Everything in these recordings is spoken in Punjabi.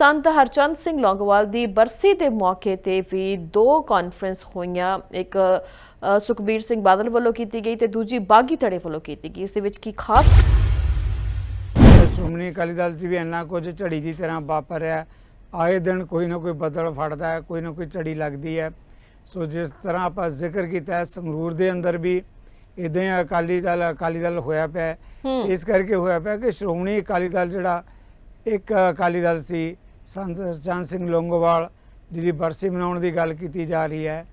ਸੰਤ ਹਰਚੰਦ ਸਿੰਘ ਲੌਂਗੋਵਾਲ ਦੀ ਬਰਸੀ ਦੇ ਮੌਕੇ ਤੇ ਵੀ ਦੋ ਕਾਨਫਰੰਸ ਹੋਈਆਂ। ਇੱਕ ਸੁਖਬੀਰ ਸਿੰਘ ਬਾਦਲ ਵੱਲੋਂ ਕੀਤੀ ਗਈ ਤੇ ਦੂਜੀ ਬਾਗੀ ਧੜੇ ਵੱਲੋਂ ਕੀਤੀ ਗਈ। ਇਸ ਦੇ ਵਿੱਚ ਕੀ ਖਾਸ ਸ਼੍ਰੋਮਣੀ ਅਕਾਲੀ ਦਲ 'ਚ ਵੀ ਇੰਨਾ ਕੁਝ ਝੜੀ ਦੀ ਤਰ੍ਹਾਂ ਵਾਪਰ ਰਿਹਾ। ਆਏ ਦਿਨ ਕੋਈ ਨਾ ਕੋਈ ਬੱਦਲ ਫੜਦਾ ਹੈ ਕੋਈ ਨਾ ਕੋਈ ਝੜੀ ਲੱਗਦੀ ਹੈ। ਸੋ ਜਿਸ ਤਰ੍ਹਾਂ ਆਪਾਂ ਜ਼ਿਕਰ ਕੀਤਾ ਹੈ ਸੰਗਰੂਰ ਦੇ ਅੰਦਰ ਵੀ ਇਦਾਂ ਹੀ ਅਕਾਲੀ ਦਲ ਅਕਾਲੀ ਦਲ ਹੋਇਆ ਪਿਆ। ਇਸ ਕਰਕੇ ਹੋਇਆ ਪਿਆ ਕਿ ਸ਼੍ਰੋਮਣੀ ਅਕਾਲੀ ਦਲ ਜਿਹੜਾ ਇੱਕ ਅਕਾਲੀ ਦਲ ਸੀ ਸੰਤ ਚੰਦ ਸਿੰਘ ਲੋਂਗੋਵਾਲ ਜਿਹਦੀ ਬਰਸੀ ਮਨਾਉਣ ਦੀ ਗੱਲ ਕੀਤੀ ਜਾ ਰਹੀ ਹੈ।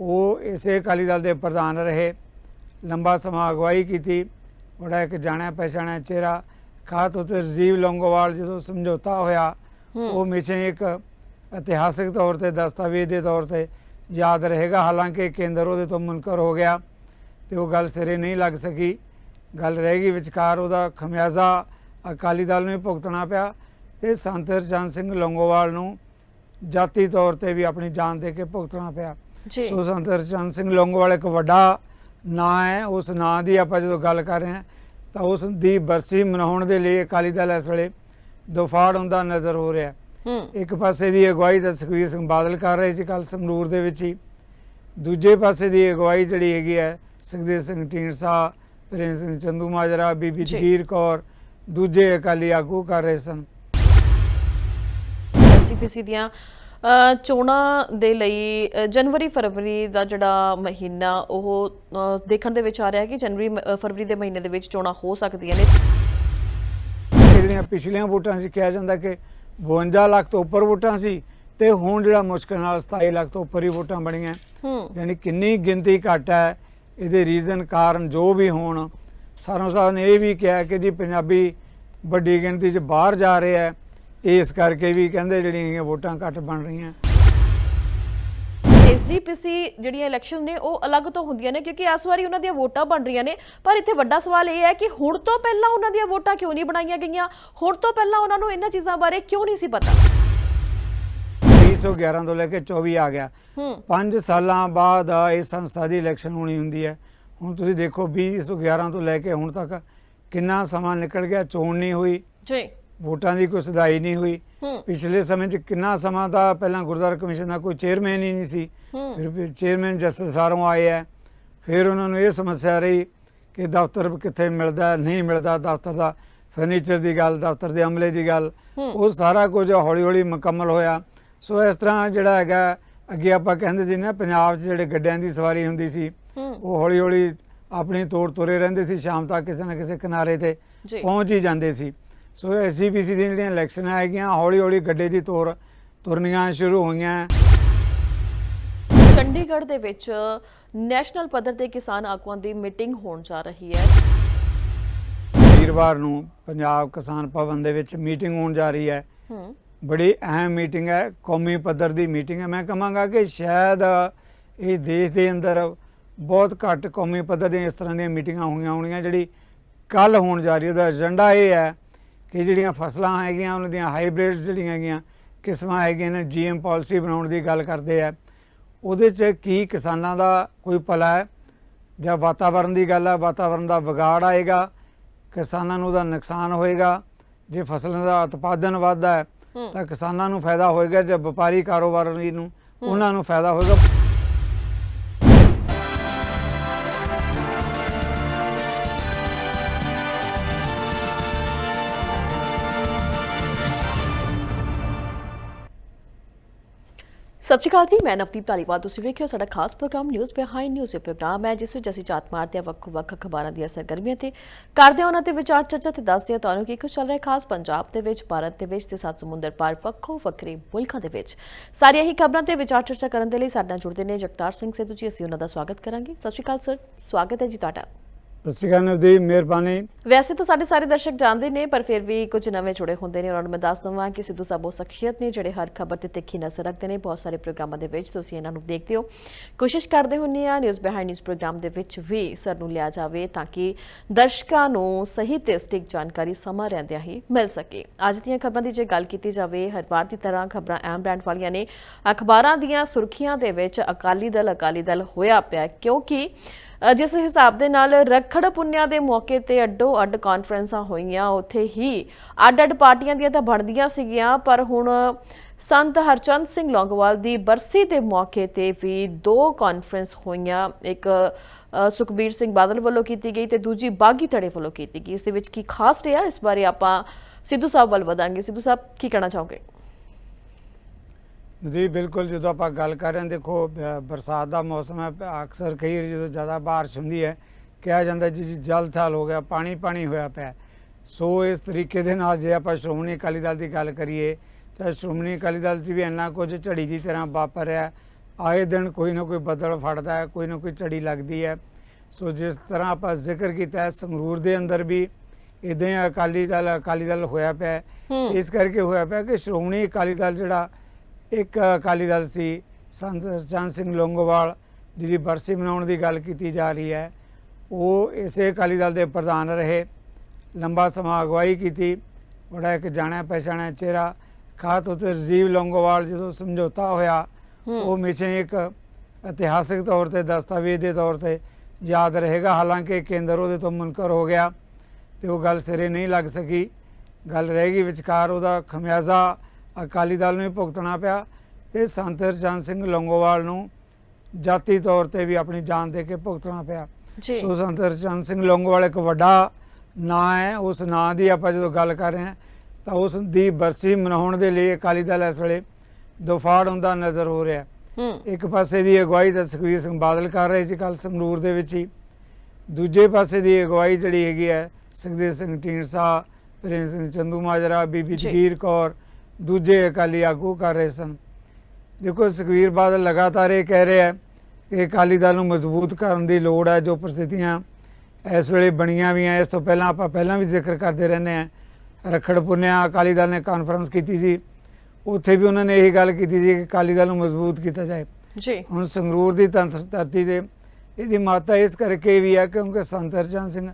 ਉਹ ਇਸੇ ਅਕਾਲੀ ਦਲ ਦੇ ਪ੍ਰਧਾਨ ਰਹੇ। ਲੰਬਾ ਸਮਾਂ ਅਗਵਾਈ ਕੀਤੀ। ਬੜਾ ਇੱਕ ਜਾਣਿਆ ਪਛਾਣਿਆ ਚਿਹਰਾ। ਖਾਸ ਉੱਤੇ ਰਜੀਵ ਲੋਂਗੋਵਾਲ ਜਦੋਂ ਸਮਝੌਤਾ ਹੋਇਆ। ਉਹ ਹਮੇਸ਼ਾ ਹੀ ਇੱਕ ਇਤਿਹਾਸਿਕ ਤੌਰ ਤੇ ਦਸਤਾਵੇਜ਼ ਦੇ ਤੌਰ ਤੇ ਯਾਦ ਰਹੇਗਾ। ਹਾਲਾਂਕਿ ਕੇਂਦਰ ਉਹਦੇ ਤੋਂ ਮੁਨਕਰ ਹੋ ਗਿਆ ਤੇ ਉਹ ਗੱਲ ਸਿਰੇ ਨਹੀਂ ਲੱਗ ਸਕੀ। ਗੱਲ ਰਹਿ ਗਈ ਵਿਚਕਾਰ ਉਹਦਾ ਖਮਿਆਜ਼ਾ ਅਕਾਲੀ ਦਲ ਨੂੰ ਭੁਗਤਣਾ ਪਿਆ। ਤੇ ਸੰਤ ਹਰਚੰਦ ਸਿੰਘ ਲੌਂਗੋਵਾਲ ਨੂੰ ਜਾਤੀ ਤੌਰ ਤੇ ਵੀ ਆਪਣੀ ਜਾਨ ਦੇ ਕੇ ਭੁਗਤਣਾ ਪਿਆ। ਜੀ। ਸੋ ਸੰਤ ਹਰਚੰਦ ਸਿੰਘ ਲੌਂਗੋਵਾਲ ਇੱਕ ਵੱਡਾ ਨਾਂ ਹੈ। ਉਸ ਨਾਂ ਦੀ ਆਪਾਂ ਜਦੋਂ ਗੱਲ ਕਰ ਰਹੇ ਹਾਂ ਤਾਂ ਉਸ ਦੀ ਬਰਸੀ ਮਨਾਉਣ ਦੇ ਲਈ ਅਕਾਲੀ ਦਲ ਇਸ ਵੇਲੇ ਦੁਫਾੜ ਹੁੰਦਾ ਨਜ਼ਰ ਹੋ ਰਿਹਾ। ਇੱਕ ਪਾਸੇ ਦੀ ਅਗਵਾਈ ਤਾਂ ਸੁਖਬੀਰ ਸਿੰਘ ਬਾਦਲ ਕਰ ਰਹੇ ਸੀ ਕੱਲ ਸੰਗਰੂਰ ਦੇ ਵਿੱਚ ਹੀ। ਦੂਜੇ ਪਾਸੇ ਦੀ ਅਗਵਾਈ ਜਿਹੜੀ ਹੈਗੀ ਹੈ ਸੁਖਦੇਵ ਸਿੰਘ ਢੀਂਡਸਾ ਪ੍ਰੇਮ ਸਿੰਘ ਚੰਦੂ ਮਾਜਰਾ ਬੀਬੀ। ਜਗੀਰ ਕੌਰ ਦੂਜੇ ਅਕਾਲੀ ਆਗੂ ਕਰ ਰਹੇ ਸਨ। ਐਸਜੀਪੀਸੀ ਦੀਆਂ ਚੋਣਾਂ ਦੇ ਲਈ ਜਨਵਰੀ ਫਰਵਰੀ ਦਾ ਜਿਹੜਾ ਮਹੀਨਾ ਉਹ ਦੇਖਣ ਦੇ ਵਿੱਚ ਆ ਰਿਹਾ ਹੈ ਕਿ ਜਨਵਰੀ ਫਰਵਰੀ ਦੇ ਮਹੀਨੇ ਦੇ ਵਿੱਚ ਚੋਣਾਂ ਹੋ ਸਕਦੀਆਂ ਨੇ। ਜਿਹੜੀਆਂ ਪਿਛਲੀਆਂ ਵੋਟਾਂ ਸੀ ਕਿਹਾ ਜਾਂਦਾ ਕਿ 52 ਲੱਖ ਤੋਂ ਉੱਪਰ ਵੋਟਾਂ ਸੀ ਤੇ ਹੁਣ ਜਿਹੜਾ ਮੁਸ਼ਕਲ ਨਾਲ 27 ਲੱਖ ਤੋਂ ਉੱਪਰ ਹੀ ਵੋਟਾਂ ਬਣੀਆਂ। ਹੂੰ। ਯਾਨੀ ਕਿੰਨੀ ਗਿਣਤੀ ਘੱਟ ਹੈ ਇਹਦੇ ਰੀਜ਼ਨ ਕਾਰਨ ਜੋ ਵੀ ਹੋਣ। ਸਾਰੋਂ ਸਾਹਿਬ ਨੇ ਇਹ ਵੀ ਕਿਹਾ ਕਿ ਜੀ ਪੰਜਾਬੀ ਵੱਡੀ ਗਿਣਤੀ 'ਚ ਬਾਹਰ ਜਾ ਰਹੇ ਹੈ। ਇਸ ਕਰਕੇ ਵੀ ਕਹਿੰਦੇ ਜਿਹੜੀਆਂ ਹੈਗੀਆਂ ਵੋਟਾਂ ਘੱਟ ਬਣ ਰਹੀਆਂ। ਐਸਜੀਪੀਸੀ ਜਿਹੜੀਆਂ ਇਲੈਕਸ਼ਨ ਨੇ ਉਹ ਅਲੱਗ ਤੋਂ ਹੁੰਦੀਆਂ ਨੇ ਕਿਉਂਕਿ ਇਸ ਵਾਰੀ ਉਹਨਾਂ ਦੀਆਂ ਵੋਟਾਂ ਬਣ ਰਹੀਆਂ ਨੇ। ਪਰ ਇੱਥੇ ਵੱਡਾ ਸਵਾਲ ਇਹ ਹੈ ਕਿ ਹੁਣ ਤੋਂ ਪਹਿਲਾਂ ਉਹਨਾਂ ਦੀਆਂ ਵੋਟਾਂ ਕਿਉਂ ਨਹੀਂ ਬਣਾਈਆਂ ਗਈਆਂ? ਹੁਣ ਤੋਂ ਪਹਿਲਾਂ ਉਹਨਾਂ ਨੂੰ ਇਹਨਾਂ ਚੀਜ਼ਾਂ ਬਾਰੇ ਕਿਉਂ ਨਹੀਂ ਸੀ ਪਤਾ? 2011 ਤੋਂ ਲੈ ਕੇ 24 ਆ ਗਿਆ। ਹੂੰ। 5 ਸਾਲਾਂ ਬਾਅਦ ਇਸ ਸੰਸਥਾ ਦੀ ਇਲੈਕਸ਼ਨ ਹੋਣੀ ਹੁੰਦੀ ਹੈ। ਹੁਣ ਤੁਸੀਂ ਦੇਖੋ 2011 ਤੋਂ ਲੈ ਕੇ ਹੁਣ ਤੱਕ ਕਿੰਨਾ ਸਮਾਂ ਨਿਕਲ ਗਿਆ ਚੋਣ ਨਹੀਂ ਹੋਈ। ਜੀ। ਵੋਟਾਂ ਦੀ ਕੋਈ ਸੁਧਾਈ ਨਹੀਂ ਹੋਈ। ਪਿਛਲੇ ਸਮੇਂ 'ਚ ਕਿੰਨਾ ਸਮਾਂ ਦਾ ਪਹਿਲਾਂ ਗੁਰਦੁਆਰਾ ਕਮਿਸ਼ਨ ਦਾ ਕੋਈ ਚੇਅਰਮੈਨ ਹੀ ਨਹੀਂ ਸੀ। ਫਿਰ ਚੇਅਰਮੈਨ ਜਸਟਿਸ ਸਾਰੋਂ ਆਏ ਹੈ ਫਿਰ ਉਹਨਾਂ ਨੂੰ ਇਹ ਸਮੱਸਿਆ ਰਹੀ ਕਿ ਦਫ਼ਤਰ ਕਿੱਥੇ ਮਿਲਦਾ ਨਹੀਂ ਮਿਲਦਾ ਦਫ਼ਤਰ ਦਾ ਫਰਨੀਚਰ ਦੀ ਗੱਲ ਦਫ਼ਤਰ ਦੇ ਅਮਲੇ ਦੀ ਗੱਲ। ਉਹ ਸਾਰਾ ਕੁਝ ਹੌਲੀ ਹੌਲੀ ਮੁਕੰਮਲ ਹੋਇਆ। ਸੋ ਇਸ ਤਰ੍ਹਾਂ ਜਿਹੜਾ ਹੈਗਾ ਅੱਗੇ ਆਪਾਂ ਕਹਿੰਦੇ ਸੀ ਨਾ ਪੰਜਾਬ 'ਚ ਜਿਹੜੇ ਗੱਡਿਆਂ ਦੀ ਸਵਾਰੀ ਹੁੰਦੀ ਸੀ ਉਹ ਹੌਲੀ ਹੌਲੀ ਆਪਣੀ ਤੋੜ ਤੁਰੇ ਰਹਿੰਦੇ ਸੀ। ਸ਼ਾਮ ਤੱਕ ਕਿਸੇ ਨਾ ਕਿਸੇ ਕਿਨਾਰੇ ਤੇ ਪਹੁੰਚ ਹੀ ਜਾਂਦੇ ਸੀ। ਸੋ ਐਸਜੀਪੀਸੀ ਦੀਆਂ ਜਿਹੜੀਆਂ ਇਲੈਕਸ਼ਨਾਂ ਹੈਗੀਆਂ ਹੌਲੀ ਹੌਲੀ ਗੱਡੇ ਦੀ ਤੋਰ ਤੁਰਨੀਆਂ ਸ਼ੁਰੂ ਹੋਈਆਂ। ਚੰਡੀਗੜ੍ਹ ਦੇ ਵਿੱਚ ਨੈਸ਼ਨਲ ਪੱਧਰ ਤੇ ਕਿਸਾਨ ਆਗੂਆਂ ਦੀ ਮੀਟਿੰਗ ਹੋਣ ਜਾ ਰਹੀ ਹੈ। ਵੀਰਵਾਰ ਨੂੰ ਪੰਜਾਬ ਕਿਸਾਨ ਭਵਨ ਦੇ ਵਿੱਚ ਮੀਟਿੰਗ ਹੋਣ ਜਾ ਰਹੀ ਹੈ। ਹੂੰ। ਬੜੀ ਅਹਿਮ ਮੀਟਿੰਗ ਹੈ ਕੌਮੀ ਪੱਧਰ ਦੀ ਮੀਟਿੰਗ ਹੈ। ਮੈਂ ਕਹਾਂਗਾ ਕਿ ਸ਼ਾਇਦ ਇਹ ਦੇਸ਼ ਦੇ ਅੰਦਰ ਬਹੁਤ ਘੱਟ ਕੌਮੀ ਪੱਧਰ ਦੀਆਂ ਇਸ ਤਰ੍ਹਾਂ ਦੀਆਂ ਮੀਟਿੰਗਾਂ ਹੋਈਆਂ ਹੋਣੀਆਂ ਜਿਹੜੀ ਕੱਲ ਹੋਣ ਜਾ ਰਹੀ ਹੈ। ਉਹਦਾ ਏਜੰਡਾ ਇਹ ਹੈ ਕਿ ਜਿਹੜੀਆਂ ਫਸਲਾਂ ਹੈਗੀਆਂ ਉਹਨਾਂ ਦੀਆਂ ਹਾਈਬ੍ਰਿਡ ਜਿਹੜੀਆਂ ਹੈਗੀਆਂ ਕਿਸਮਾਂ ਹੈਗੀਆਂ ਨੇ ਜੀਐਮ ਪਾਲਿਸੀ ਬਣਾਉਣ ਦੀ ਗੱਲ ਕਰਦੇ ਆ। ਉਹਦੇ 'ਚ ਕੀ ਕਿਸਾਨਾਂ ਦਾ ਕੋਈ ਭਲਾ ਹੈ? ਜਾਂ ਵਾਤਾਵਰਣ ਦੀ ਗੱਲ ਹੈ ਵਾਤਾਵਰਣ ਦਾ ਵਿਗਾੜ ਆਏਗਾ ਕਿਸਾਨਾਂ ਨੂੰ ਉਹਦਾ ਨੁਕਸਾਨ ਹੋਏਗਾ ਜੇ ਫਸਲਾਂ ਦਾ ਉਤਪਾਦਨ ਵੱਧਦਾ ਹੈ ਤਾਂ ਕਿਸਾਨਾਂ ਨੂੰ ਫਾਇਦਾ ਹੋਏਗਾ ਜੇ ਵਪਾਰੀ ਕਾਰੋਬਾਰੀ ਨੂੰ ਉਹਨਾਂ ਨੂੰ ਫਾਇਦਾ ਹੋਏਗਾ। ਸਤਿ ਸ਼੍ਰੀ ਅਕਾਲ ਜੀ, ਮੈਂ ਨਵਦੀਪ ਧਾਲੀਵਾਲ। ਤੁਸੀਂ ਵੇਖ ਰਹੇ ਹੋ ਸਾਡਾ ਖਾਸ ਪ੍ਰੋਗਰਾਮ ਨਿਊਜ਼ ਬਿਹਾਈਂਡ ਨਿਊਜ਼ ਇਹ ਪ੍ਰੋਗਰਾਮ ਹੈ, ਜਿਸ ਵਿੱਚ ਅਸੀਂ ਜਾਤ ਮਾਰਦੇ ਹਾਂ ਵੱਖ-ਵੱਖ ਖਬਰਾਂ ਦੀਆਂ ਸਰਗਰਮੀਆਂ ਤੇ ਕਰਦੇ ਹਾਂ, ਉਹਨਾਂ ਤੇ ਵਿਚਾਰ ਚਰਚਾ ਤੇ ਦੱਸਦੇ ਹਾਂ ਤੁਹਾਨੂੰ ਕੀ ਕੁਝ ਚੱਲ ਰਿਹਾ ਖਾਸ ਪੰਜਾਬ ਦੇ ਵਿੱਚ, ਭਾਰਤ ਦੇ ਵਿੱਚ ਤੇ ਸੱਤ ਸਮੁੰਦਰ ਪਾਰ ਵੱਖੋ ਵੱਖਰੇ ਮੁਲਕਾਂ ਦੇ ਵਿੱਚ। ਸਾਰੀਆਂ ਹੀ ਖਬਰਾਂ ਤੇ ਵਿਚਾਰ ਚਰਚਾ ਕਰਨ ਦੇ ਲਈ ਸਾਡੇ ਨਾਲ ਜੁੜਦੇ ਨੇ ਜਗਤਾਰ ਸਿੰਘ ਸਿੱਧੂ ਜੀ, ਅਸੀਂ ਉਹਨਾਂ ਦਾ ਸਵਾਗਤ ਕਰਾਂਗੇ। ਸਤਿ ਸ਼੍ਰੀ ਅਕਾਲ ਸਰ, ਸਵਾਗਤ ਹੈ ਜੀ ਤੁਹਾਡਾ। ਸਤਿ ਸ਼੍ਰੀ ਅਕਾਲ ਨਵਦੀਪ, ਮਿਹਰਬਾਨੀ। ਵੈਸੇ ਤਾਂ ਸਾਡੇ ਸਾਰੇ ਦਰਸ਼ਕ ਜਾਣਦੇ ਨੇ, ਪਰ ਫਿਰ ਵੀ ਕੁਝ ਨਵੇਂ ਜੁੜੇ ਹੁੰਦੇ ਨੇ। ਉਹਨਾਂ ਨੂੰ ਮੈਂ ਦੱਸ ਦਵਾਂ ਕਿ ਸਿੱਧੂ ਸਾਹਿਬ ਸ਼ਖਸੀਅਤ ਨੇ, ਜਿਹੜੇ ਹਰ ਖਬਰ ਤੇ ਤਿੱਖੀ ਨਜ਼ਰ ਰੱਖਦੇ ਨੇ। ਬਹੁਤ ਸਾਰੇ ਪ੍ਰੋਗਰਾਮਾਂ ਦੇ ਵਿੱਚ ਤੁਸੀਂ ਇਹਨਾਂ ਨੂੰ ਦੇਖਦੇ ਹੋ। ਕੋਸ਼ਿਸ਼ ਕਰਦੇ ਹੁੰਨੇ ਆ, ਨਿਊਜ਼ ਬਿਹਾਈਂਡ ਨਿਊਜ਼ ਪ੍ਰੋਗਰਾਮ ਦੇ ਵਿੱਚ ਵੀ ਸਰ ਨੂੰ ਲਿਆ ਜਾਵੇ ਤਾਂ ਕਿ ਦਰਸ਼ਕਾਂ ਨੂੰ ਸਹੀ ਤੇ ਸਟਿਕ ਜਾਣਕਾਰੀ ਸਮਾਂ ਰਹਿੰਦਿਆਂ ਹੀ ਮਿਲ ਸਕੇ। ਅੱਜ ਦੀਆਂ ਖਬਰਾਂ ਦੀ ਜੇ ਗੱਲ ਕੀਤੀ ਜਾਵੇ, ਹਰ ਵਾਰ ਦੀ ਤਰ੍ਹਾਂ ਖਬਰਾਂ ਐਮ ਬ੍ਰਾਂਡ ਵਾਲੀਆਂ ਨੇ। ਅਖਬਾਰਾਂ ਦੀਆਂ ਸੁਰਖੀਆਂ ਦੇ ਵਿੱਚ ਅਕਾਲੀ ਦਲ ਅਕਾਲੀ ਦਲ ਹੋਇਆ ਪਿਆ, ਕਿਉਂਕਿ ਜਿਸ ਹਿਸਾਬ ਦੇ ਨਾਲ ਰੱਖੜ ਪੁੰਨਿਆ ਦੇ ਮੌਕੇ ਤੇ ਅੱਡੋ ਅੱਡ ਕਾਨਫਰੰਸਾਂ ਹੋਈਆਂ, ਉੱਥੇ ਹੀ ਅੱਡ ਅੱਡ ਪਾਰਟੀਆਂ ਦੀਆਂ ਤਾਂ ਬਣਦੀਆਂ ਸੀਗੀਆਂ, ਪਰ ਹੁਣ ਸੰਤ ਹਰਚੰਦ ਸਿੰਘ ਲੌਂਗੋਵਾਲ ਦੀ ਬਰਸੀ ਦੇ ਮੌਕੇ ਤੇ ਵੀ ਦੋ ਕਾਨਫਰੰਸ ਹੋਈਆਂ। ਇੱਕ ਸੁਖਬੀਰ ਸਿੰਘ ਬਾਦਲ ਵੱਲੋਂ ਕੀਤੀ ਗਈ ਤੇ ਦੂਜੀ ਬਾਗੀ ਧੜੇ ਵੱਲੋਂ ਕੀਤੀ ਗਈ। ਇਸ ਦੇ ਵਿੱਚ ਕੀ ਖਾਸ ਰਿਹਾ? ਇਸ ਬਾਰੇ ਆਪਾਂ ਸਿੱਧੂ ਸਾਹਿਬ ਵੱਲ ਵਧਾਂਗੇ। ਸਿੱਧੂ ਸਾਹਿਬ, ਕੀ ਕਹਿਣਾ ਚਾਹੋਗੇ? ਜੀ ਬਿਲਕੁਲ ਜਦੋਂ ਆਪਾਂ ਗੱਲ ਕਰ ਰਹੇ ਹਾਂ ਦੇਖੋ ਬਰਸਾਤ ਦਾ ਮੌਸਮ ਹੈ ਅਕਸਰ ਕਈ ਵਾਰੀ ਜਦੋਂ ਜ਼ਿਆਦਾ ਬਾਰਿਸ਼ ਹੁੰਦੀ ਹੈ ਕਿਹਾ ਜਾਂਦਾ ਜੀ ਜਲ ਥਲ ਹੋ ਗਿਆ ਪਾਣੀ ਪਾਣੀ ਹੋਇਆ ਪਿਆ। ਸੋ ਇਸ ਤਰੀਕੇ ਦੇ ਨਾਲ ਜੇ ਆਪਾਂ ਸ਼੍ਰੋਮਣੀ ਅਕਾਲੀ ਦਲ ਦੀ ਗੱਲ ਕਰੀਏ ਤਾਂ ਸ਼੍ਰੋਮਣੀ ਅਕਾਲੀ ਦਲ 'ਚ ਵੀ ਇੰਨਾ ਕੁਝ ਝੜੀ ਦੀ ਤਰ੍ਹਾਂ ਵਾਪਰ ਰਿਹਾ। ਆਏ ਦਿਨ ਕੋਈ ਨਾ ਕੋਈ ਬੱਦਲ ਫੜਦਾ ਹੈ ਕੋਈ ਨਾ ਕੋਈ ਝੜੀ ਲੱਗਦੀ ਹੈ। ਸੋ ਜਿਸ ਤਰ੍ਹਾਂ ਆਪਾਂ ਜ਼ਿਕਰ ਕੀਤਾ ਹੈ ਸੰਗਰੂਰ ਦੇ ਅੰਦਰ ਵੀ ਇਦਾਂ ਅਕਾਲੀ ਦਲ ਅਕਾਲੀ ਦਲ ਹੋਇਆ ਪਿਆ। ਇਸ ਕਰਕੇ ਹੋਇਆ ਪਿਆ ਕਿ ਸ਼੍ਰੋਮਣੀ ਅਕਾਲੀ ਦਲ ਜਿਹੜਾ ਇੱਕ ਅਕਾਲੀ ਦਲ ਸੀ ਸੰਤ ਚੰਦ ਸਿੰਘ ਲੌਂਗੋਵਾਲ ਜਿਹਦੀ ਬਰਸੀ ਮਨਾਉਣ ਦੀ ਗੱਲ ਕੀਤੀ ਜਾ ਰਹੀ ਹੈ। ਉਹ ਇਸੇ ਅਕਾਲੀ ਦਲ ਦੇ ਪ੍ਰਧਾਨ ਰਹੇ ਲੰਬਾ ਸਮਾਂ ਅਗਵਾਈ ਕੀਤੀ ਬੜਾ ਇੱਕ ਜਾਣਿਆ ਪਛਾਣਿਆ ਚਿਹਰਾ ਖਾਸ ਉੱਤੇ ਰਜੀਵ ਲੌਂਗੋਵਾਲ ਜਦੋਂ ਸਮਝੌਤਾ ਹੋਇਆ। ਉਹ ਹਮੇਸ਼ਾ ਹੀ ਇੱਕ ਇਤਿਹਾਸਿਕ ਤੌਰ ਤੇ ਦਸਤਾਵੇਜ਼ ਦੇ ਤੌਰ ਤੇ ਯਾਦ ਰਹੇਗਾ। ਹਾਲਾਂਕਿ ਕੇਂਦਰ ਉਹਦੇ ਤੋਂ ਮੁਨਕਰ ਹੋ ਗਿਆ ਤੇ ਉਹ ਗੱਲ ਸਿਰੇ ਨਹੀਂ ਲੱਗ ਸਕੀ। ਗੱਲ ਰਹਿ ਗਈ ਵਿਚਕਾਰ ਉਹਦਾ ਖਮਿਆਜ਼ਾ ਅਕਾਲੀ ਦਲ ਨੂੰ ਭੁਗਤਣਾ ਪਿਆ ਤੇ ਸੰਤ ਹਰਚੰਦ ਸਿੰਘ ਲੌਂਗੋਵਾਲ ਨੂੰ ਜਾਤੀ ਤੌਰ ਤੇ ਵੀ ਆਪਣੀ ਜਾਨ ਦੇ ਕੇ ਭੁਗਤਣਾ ਪਿਆ। ਜੀ। ਸੋ ਸੰਤ ਹਰਚੰਦ ਸਿੰਘ ਲੌਂਗੋਵਾਲ ਇੱਕ ਵੱਡਾ ਨਾਂ ਹੈ ਉਸ ਨਾਂ ਦੀ ਆਪਾਂ ਜਦੋਂ ਗੱਲ ਕਰ ਰਹੇ ਹਾਂ ਤਾਂ ਉਸ ਦੀ ਬਰਸੀ ਮਨਾਉਣ ਦੇ ਲਈ ਅਕਾਲੀ ਦਲ ਇਸ ਵੇਲੇ ਦੁਫਾੜ ਹੁੰਦਾ ਨਜ਼ਰ ਹੋ ਰਿਹਾ ਇੱਕ ਪਾਸੇ ਦੀ ਅਗਵਾਈ ਤਾਂ ਸੁਖਬੀਰ ਸਿੰਘ ਬਾਦਲ ਕਰ ਰਹੇ ਸੀ ਕੱਲ ਸੰਗਰੂਰ ਦੇ ਵਿੱਚ ਹੀ। ਦੂਜੇ ਪਾਸੇ ਦੀ ਅਗਵਾਈ ਜਿਹੜੀ ਹੈਗੀ ਹੈ ਸੁਖਦੇਵ ਸਿੰਘ ਢੀਂਡਸਾ ਪ੍ਰੇਮ ਸਿੰਘ ਚੰਦੂ ਮਾਜਰਾ ਬੀਬੀ। ਜਗੀਰ ਕੌਰ ਦੂਜੇ ਅਕਾਲੀ ਆਗੂ ਕਰ ਰਹੇ ਸਨ। ਦੇਖੋ ਸੁਖਬੀਰ ਬਾਦਲ ਲਗਾਤਾਰ ਇਹ ਕਹਿ ਰਿਹਾ ਹੈ ਕਿ ਅਕਾਲੀ ਦਲ ਨੂੰ ਮਜ਼ਬੂਤ ਕਰਨ ਦੀ ਲੋੜ ਹੈ ਜੋ ਪ੍ਰਸਥਿਤੀਆਂ ਇਸ ਵੇਲੇ ਬਣੀਆਂ ਵੀ ਆ ਇਸ ਤੋਂ ਪਹਿਲਾਂ ਆਪਾਂ ਪਹਿਲਾਂ ਵੀ ਜ਼ਿਕਰ ਕਰਦੇ ਰਹਿੰਦੇ ਆ ਰਖੜ ਪੁੰਨਿਆ ਅਕਾਲੀ ਦਲ ਨੇ ਕਾਨਫਰੰਸ ਕੀਤੀ ਸੀ। ਉੱਥੇ ਵੀ ਉਹਨਾਂ ਨੇ ਇਹੀ ਗੱਲ ਕੀਤੀ ਸੀ ਕਿ ਅਕਾਲੀ ਦਲ ਨੂੰ ਮਜ਼ਬੂਤ ਕੀਤਾ ਜਾਏ। ਜੀ। ਹੁਣ ਸੰਗਰੂਰ ਦੀ ਧਰਤੀ ਦੇ ਇਹਦੀ ਮਾਤਾ ਇਸ ਕਰਕੇ ਵੀ ਹੈ ਕਿਉਂਕਿ ਸੰਤ ਹਰਚੰਦ ਸਿੰਘ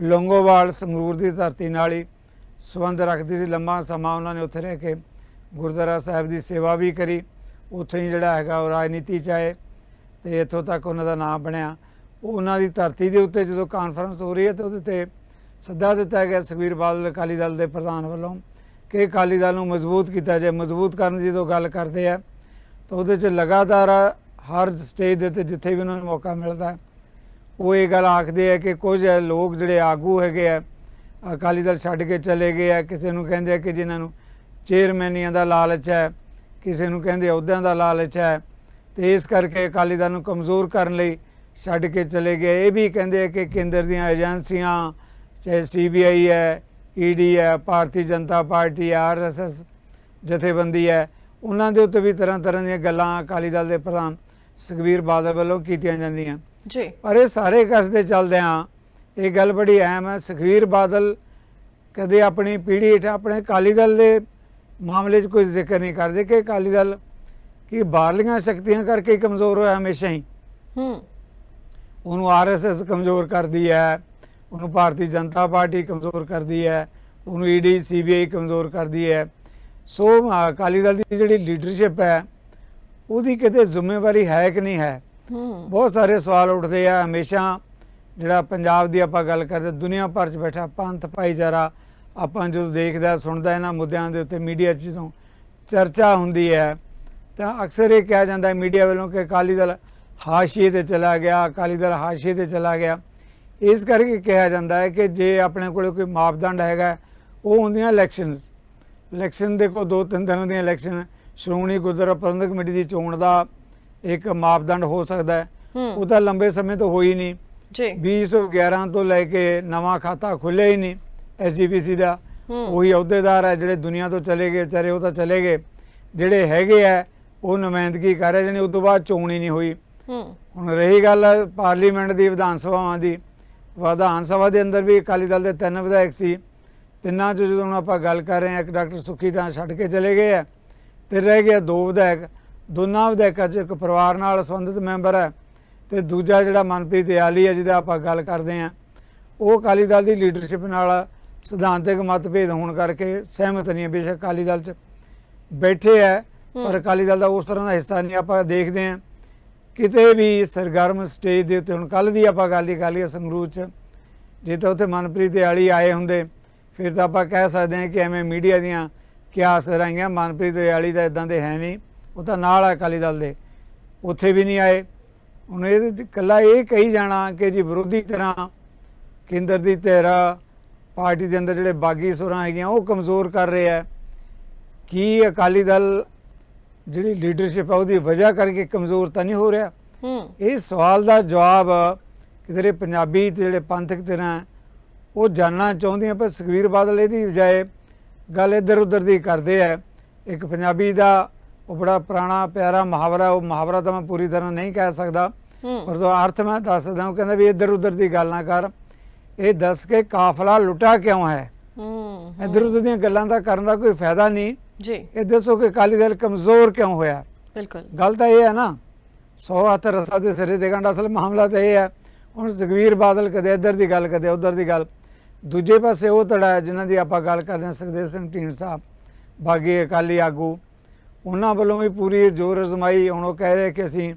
ਲੌਂਗੋਵਾਲ ਸੰਗਰੂਰ ਦੀ ਧਰਤੀ ਨਾਲ ਹੀ ਸੰਬੰਧ ਰੱਖਦੀ ਸੀ, ਲੰਮਾ ਸਮਾਂ ਉਹਨਾਂ ਨੇ ਉੱਥੇ ਰਹਿ ਕੇ ਗੁਰਦੁਆਰਾ ਸਾਹਿਬ ਦੀ ਸੇਵਾ ਵੀ ਕਰੀ। ਉੱਥੇ ਹੀ ਜਿਹੜਾ ਹੈਗਾ ਉਹ ਰਾਜਨੀਤੀ ਚ ਆਏ ਤੇ ਇੱਥੋਂ ਤੱਕ ਉਹਨਾਂ ਦਾ ਨਾਮ ਬਣਿਆ। ਉਹਨਾਂ ਦੀ ਧਰਤੀ ਦੇ ਉੱਤੇ ਜਦੋਂ ਕਾਨਫਰੰਸ ਹੋ ਰਹੀ ਹੈ ਤੇ ਉਹਦੇ ਤੇ ਸੱਦਾ ਦਿੱਤਾ ਗਿਆ ਸੁਖਬੀਰ ਬਾਦਲ ਅਕਾਲੀ ਦਲ ਦੇ ਪ੍ਰਧਾਨ ਵੱਲੋਂ ਕਿ ਅਕਾਲੀ ਦਲ ਨੂੰ ਮਜ਼ਬੂਤ ਕੀਤਾ ਜਾਏ। ਮਜ਼ਬੂਤ ਕਰਨ ਦੀ ਜਦੋਂ ਗੱਲ ਕਰਦੇ ਆ, ਤਾਂ ਉਹਦੇ 'ਚ ਲਗਾਤਾਰ ਹਰ ਸਟੇਜ ਦੇ ਉੱਤੇ ਜਿੱਥੇ ਵੀ ਉਹਨਾਂ ਨੂੰ ਮੌਕਾ ਮਿਲਦਾ, ਉਹ ਇਹ ਗੱਲ ਆਖਦੇ ਆ ਕਿ ਕੁਝ ਲੋਕ ਜਿਹੜੇ ਆਗੂ ਹੈਗੇ ਆ ਅਕਾਲੀ ਦਲ ਛੱਡ ਕੇ ਚਲੇ ਗਏ ਆ ਕਿਸੇ ਨੂੰ ਕਹਿੰਦੇ ਆ ਕਿ ਜਿਨ੍ਹਾਂ ਨੂੰ ਚੇਅਰਮੈਨੀਆਂ ਦਾ ਲਾਲਚ ਹੈ ਕਿਸੇ ਨੂੰ ਕਹਿੰਦੇ ਅਹੁਦਿਆਂ ਦਾ ਲਾਲਚ ਹੈ ਤੇ ਇਸ ਕਰਕੇ ਅਕਾਲੀ ਦਲ ਨੂੰ ਕਮਜ਼ੋਰ ਕਰਨ ਲਈ ਛੱਡ ਕੇ ਚਲੇ ਗਏ ਇਹ ਵੀ ਕਹਿੰਦੇ ਆ ਕਿ ਕੇਂਦਰ ਦੀਆਂ ਏਜੰਸੀਆਂ ਚਾਹੇ ਸੀਬੀਆਈ ਹੈ ਈਡੀ ਹੈ ਭਾਰਤੀ ਜਨਤਾ ਪਾਰਟੀ ਆਰਐਸਐਸ ਜਥੇਬੰਦੀ ਹੈ ਉਹਨਾਂ ਦੇ ਉੱਤੇ ਵੀ ਤਰ੍ਹਾਂ ਤਰ੍ਹਾਂ ਦੀਆਂ ਗੱਲਾਂ ਅਕਾਲੀ ਦਲ ਦੇ ਪ੍ਰਧਾਨ ਸੁਖਬੀਰ ਬਾਦਲ ਵੱਲੋਂ ਕੀਤੀਆਂ ਜਾਂਦੀਆਂ। ਜੀ। ਪਰ ਇਹ ਸਾਰੇ ਕਸਦੇ ਚੱਲਦਿਆਂ ਇਹ ਗੱਲ ਬੜੀ ਅਹਿਮ ਹੈ। ਸੁਖਬੀਰ ਬਾਦਲ ਕਦੇ ਆਪਣੀ ਪੀੜ੍ਹੀ ਹੇਠ ਆਪਣੇ ਅਕਾਲੀ ਦਲ ਦੇ ਮਾਮਲੇ 'ਚ ਕੋਈ ਜ਼ਿਕਰ ਨਹੀਂ ਕਰਦੇ ਕਿ ਅਕਾਲੀ ਦਲ ਕੀ ਬਾਹਰਲੀਆਂ ਸ਼ਕਤੀਆਂ ਕਰਕੇ ਕਮਜ਼ੋਰ ਹੋਇਆ ਹਮੇਸ਼ਾ ਹੀ। ਹੂੰ। ਉਹਨੂੰ ਆਰਐਸਐਸ ਕਮਜ਼ੋਰ ਕਰਦੀ ਹੈ ਉਹਨੂੰ ਭਾਰਤੀ ਜਨਤਾ ਪਾਰਟੀ ਕਮਜ਼ੋਰ ਕਰਦੀ ਹੈ ਉਹਨੂੰ ਈਡੀ ਸੀਬੀਆਈ ਕਮਜ਼ੋਰ ਕਰਦੀ ਹੈ। ਸੋ ਅਕਾਲੀ ਦਲ ਦੀ ਜਿਹੜੀ ਲੀਡਰਸ਼ਿਪ ਹੈ ਉਹਦੀ ਕਿਤੇ ਜ਼ਿੰਮੇਵਾਰੀ ਹੈ ਕਿ ਨਹੀਂ ਹੈ? ਹੂੰ। ਬਹੁਤ ਸਾਰੇ ਸਵਾਲ ਉੱਠਦੇ ਆ। ਹਮੇਸ਼ਾ ਜਿਹੜਾ ਪੰਜਾਬ ਦੀ ਆਪਾਂ ਗੱਲ ਕਰਦੇ ਦੁਨੀਆ ਭਰ 'ਚ ਬੈਠਾ ਪੰਥ ਭਾਈਚਾਰਾ ਆਪਾਂ ਜਦੋਂ ਦੇਖਦਾ ਸੁਣਦਾ ਇਹਨਾਂ ਮੁੱਦਿਆਂ ਦੇ ਉੱਤੇ ਮੀਡੀਆ 'ਚ ਜਦੋਂ ਚਰਚਾ ਹੁੰਦੀ ਹੈ ਤਾਂ ਅਕਸਰ ਇਹ ਕਿਹਾ ਜਾਂਦਾ ਹੈ ਮੀਡੀਆ ਵੱਲੋਂ ਕਿ ਅਕਾਲੀ ਦਲ ਹਾਸ਼ੀਏ ਤੇ ਚਲਾ ਗਿਆ ਅਕਾਲੀ ਦਲ ਹਾਸ਼ੀਏ ਤੇ ਚਲਾ ਗਿਆ। ਇਸ ਕਰਕੇ ਕਿਹਾ ਜਾਂਦਾ ਹੈ ਕਿ ਜੇ ਆਪਣੇ ਕੋਲ ਕੋਈ ਮਾਪਦੰਡ ਹੈਗਾ ਉਹ ਹੁੰਦੀਆਂ ਇਲੈਕਸ਼ਨਸ ਇਲੈਕਸ਼ਨ ਦੇ ਕੋ ਦੋ ਤਿੰਨ ਦਿਨਾਂ ਦੀਆਂ ਇਲੈਕਸ਼ਨ ਸ਼੍ਰੋਮਣੀ ਗੁਰਦੁਆਰਾ ਪ੍ਰਬੰਧਕ ਕਮੇਟੀ ਦੀ ਚੋਣ ਦਾ ਇੱਕ ਮਾਪਦੰਡ ਹੋ ਸਕਦਾ ਹੈ। ਹੂੰ। ਉਹ ਤਾਂ ਲੰਬੇ ਸਮੇਂ ਤੋਂ ਹੋਈ ਨਹੀਂ। ਜੀ। 2011 ਤੋਂ ਲੈ ਕੇ ਨਵਾਂ ਖਾਤਾ ਖੁੱਲਿਆ ਹੀ ਨਹੀਂ ਐਸਜੀਪੀਸੀ ਦਾ। ਉਹੀ ਅਹੁਦੇਦਾਰ ਹੈ ਜਿਹੜੇ ਦੁਨੀਆ ਤੋਂ ਚਲੇ ਗਏ ਵਿਚਾਰੇ ਉਹ ਤਾਂ ਚਲੇ ਗਏ। ਜਿਹੜੇ ਹੈਗੇ ਆ ਉਹ ਨੁਮਾਇੰਦਗੀ ਕਰ ਰਹੇ ਜਣੇ ਉਸ ਤੋਂ ਬਾਅਦ ਚੋਣ ਹੀ ਨਹੀਂ ਹੋਈ। ਹੁਣ ਰਹੀ ਗੱਲ ਪਾਰਲੀਮੈਂਟ ਦੀ ਵਿਧਾਨ ਸਭਾਵਾਂ ਦੀ। ਵਿਧਾਨ ਸਭਾ ਦੇ ਅੰਦਰ ਵੀ ਅਕਾਲੀ ਦਲ ਦੇ ਤਿੰਨ ਵਿਧਾਇਕ ਸੀ। ਤਿੰਨਾਂ ਚੋਂ ਜਦੋਂ ਆਪਾਂ ਗੱਲ ਕਰ ਰਹੇ ਹਾਂ ਇੱਕ ਡਾਕਟਰ ਸੁੱਖੀ ਤਾਂ ਛੱਡ ਕੇ ਚਲੇ ਗਏ ਆ। ਤੇ ਰਹਿ ਗਿਆ ਦੋ ਵਿਧਾਇਕ। ਦੋਨਾਂ ਵਿਧਾਇਕਾਂ 'ਚ ਇੱਕ ਪਰਿਵਾਰ ਨਾਲ ਸੰਬੰਧਿਤ ਮੈਂਬਰ ਹੈ। ਤੇ ਦੂਜਾ ਜਿਹੜਾ ਮਨਪ੍ਰੀਤ ਦਿਆਲੀ ਹੈ ਜਿਹਦਾ ਆਪਾਂ ਗੱਲ ਕਰਦੇ ਹਾਂ ਉਹ ਅਕਾਲੀ ਦਲ ਦੀ ਲੀਡਰਸ਼ਿਪ ਨਾਲ ਸਿਧਾਂਤਕ ਮਤਭੇਦ ਹੋਣ ਕਰਕੇ ਸਹਿਮਤ ਨਹੀਂ ਹੈ। ਬੇਸ਼ੱਕ ਅਕਾਲੀ ਦਲ 'ਚ ਬੈਠੇ ਹੈ ਪਰ ਅਕਾਲੀ ਦਲ ਦਾ ਉਸ ਤਰ੍ਹਾਂ ਦਾ ਹਿੱਸਾ ਨਹੀਂ ਆਪਾਂ ਦੇਖਦੇ ਹਾਂ। ਕਿਤੇ ਵੀ ਸਰਗਰਮ ਸਟੇਜ ਦੇ ਉੱਤੇ ਹੁਣ ਕੱਲ ਦੀ ਆਪਾਂ ਗੱਲ ਹੀ ਕਰ ਲਈ ਸੰਗਰੂਰ ਚ ਜੇ ਤਾਂ ਉੱਥੇ ਮਨਪ੍ਰੀਤ ਦੇ ਆਲੀ ਆਏ ਹੁੰਦੇ ਫਿਰ ਤਾਂ ਆਪਾਂ ਕਹਿ ਸਕਦੇ ਹਾਂ ਕਿ ਐਵੇਂ ਮੀਡੀਆ ਦੀਆਂ ਕਿਆ ਅਸਰ ਆਈਆਂ ਮਨਪ੍ਰੀਤ ਦੇ ਆਲੀ ਦਾ ਇਦਾਂ ਦੇ ਹੈ ਨਹੀਂ ਉਹ ਤਾਂ ਨਾਲ ਆ ਅਕਾਲੀ ਦਲ ਦੇ ਉੱਥੇ ਵੀ ਨਹੀਂ ਆਏ। ਹੁਣ ਇਹ ਕੱਲਾ ਇਹ ਕਹੀ ਜਾਣਾ ਕਿ ਜੀ ਵਿਰੋਧੀ ਤਰ੍ਹਾਂ ਕੇਂਦਰ ਦੀ ਧਿਰ ਪਾਰਟੀ ਦੇ ਅੰਦਰ ਜਿਹੜੇ ਬਾਗੀ ਸੁਰਾਂ ਹੈਗੀਆਂ ਉਹ ਕਮਜ਼ੋਰ ਕਰ ਰਹੇ ਆ। ਕੀ ਅਕਾਲੀ ਦਲ ਜਿਹੜੀ ਲੀਡਰਸ਼ਿਪ ਆ ਉਹਦੀ ਵਜ੍ਹਾ ਕਰਕੇ ਕਮਜ਼ੋਰ ਤਾਂ ਨਹੀਂ ਹੋ ਰਿਹਾ? ਹੂੰ। ਇਹ ਸਵਾਲ ਦਾ ਜਵਾਬ ਕਿਧਰੇ ਪੰਜਾਬੀ ਤੇ ਜਿਹੜੇ ਪੰਥਕ ਧਿਰਾਂ ਉਹ ਜਾਨਣਾ ਚਾਹੁੰਦੀਆਂ ਪਰ ਸੁਖਵੀਰ ਬਾਦਲ ਇਹਦੀ ਬਜਾਏ ਗੱਲ ਇੱਧਰ ਉੱਧਰ ਦੀ ਕਰਦੇ ਆ। ਇੱਕ ਪੰਜਾਬੀ ਦਾ ਉਹ ਬੜਾ ਪੁਰਾਣਾ ਪਿਆਰਾ ਮੁਹਾਵਰਾ ਉਹ ਮੁਹਾਵਰਾ ਤਾਂ ਮੈਂ ਪੂਰੀ ਤਰ੍ਹਾਂ ਨਹੀਂ ਕਹਿ ਸਕਦਾ। ਹੂੰ। ਪਰ ਉਹ ਅਰਥ ਮੈਂ ਦੱਸ ਸਕਦਾ ਉਹ ਕਹਿੰਦਾ ਵੀ ਇੱਧਰ ਉੱਧਰ ਦੀ ਗੱਲ ਨਾ ਕਰ। ਇਹ ਦੱਸ ਕੇ ਕਾਫਲਾ ਲੁੱਟਾ ਕਿਉਂ ਹੈ? ਹੂੰ ਇੱਧਰ ਉੱਧਰ ਦੀਆਂ ਗੱਲਾਂ ਦਾ ਕਰਨ ਦਾ ਕੋਈ ਫਾਇਦਾ ਨਹੀਂ। ਜੀ। ਇਹ ਦੱਸੋ ਕਿ ਅਕਾਲੀ ਦਲ ਕਮਜ਼ੋਰ ਕਿਉਂ ਹੋਇਆ? ਬਿਲਕੁਲ। ਗੱਲ ਤਾਂ ਇਹ ਹੈ ਨਾ 100 ਹੱਥ ਰਸਾ ਦੇ ਸਿਰੇ ਦੇ ਗੰਢ ਅਸਲ ਮਾਮਲਾ ਤਾਂ ਇਹ ਹੈ। ਹੁਣ ਸੁਖਵੀਰ ਬਾਦਲ ਕਦੇ ਇੱਧਰ ਦੀ ਗੱਲ ਕਦੇ ਉੱਧਰ ਦੀ ਗੱਲ। ਦੂਜੇ ਪਾਸੇ ਉਹ ਹੈ ਜਿਨ੍ਹਾਂ ਦੀ ਆਪਾਂ ਗੱਲ ਕਰਦੇ ਹਾਂ ਸੁਖਦੇਵ ਸਿੰਘ ਢੀਂਡ ਸਾਹਿਬ ਬਾਗੀ ਅਕਾਲੀ ਆਗੂ। ਉਹਨਾਂ ਵੱਲੋਂ ਵੀ ਪੂਰੀ ਜ਼ੋਰ ਅਜ਼ਮਾਈ ਹੁਣ ਉਹ ਕਹਿ ਰਹੇ ਕਿ ਅਸੀਂ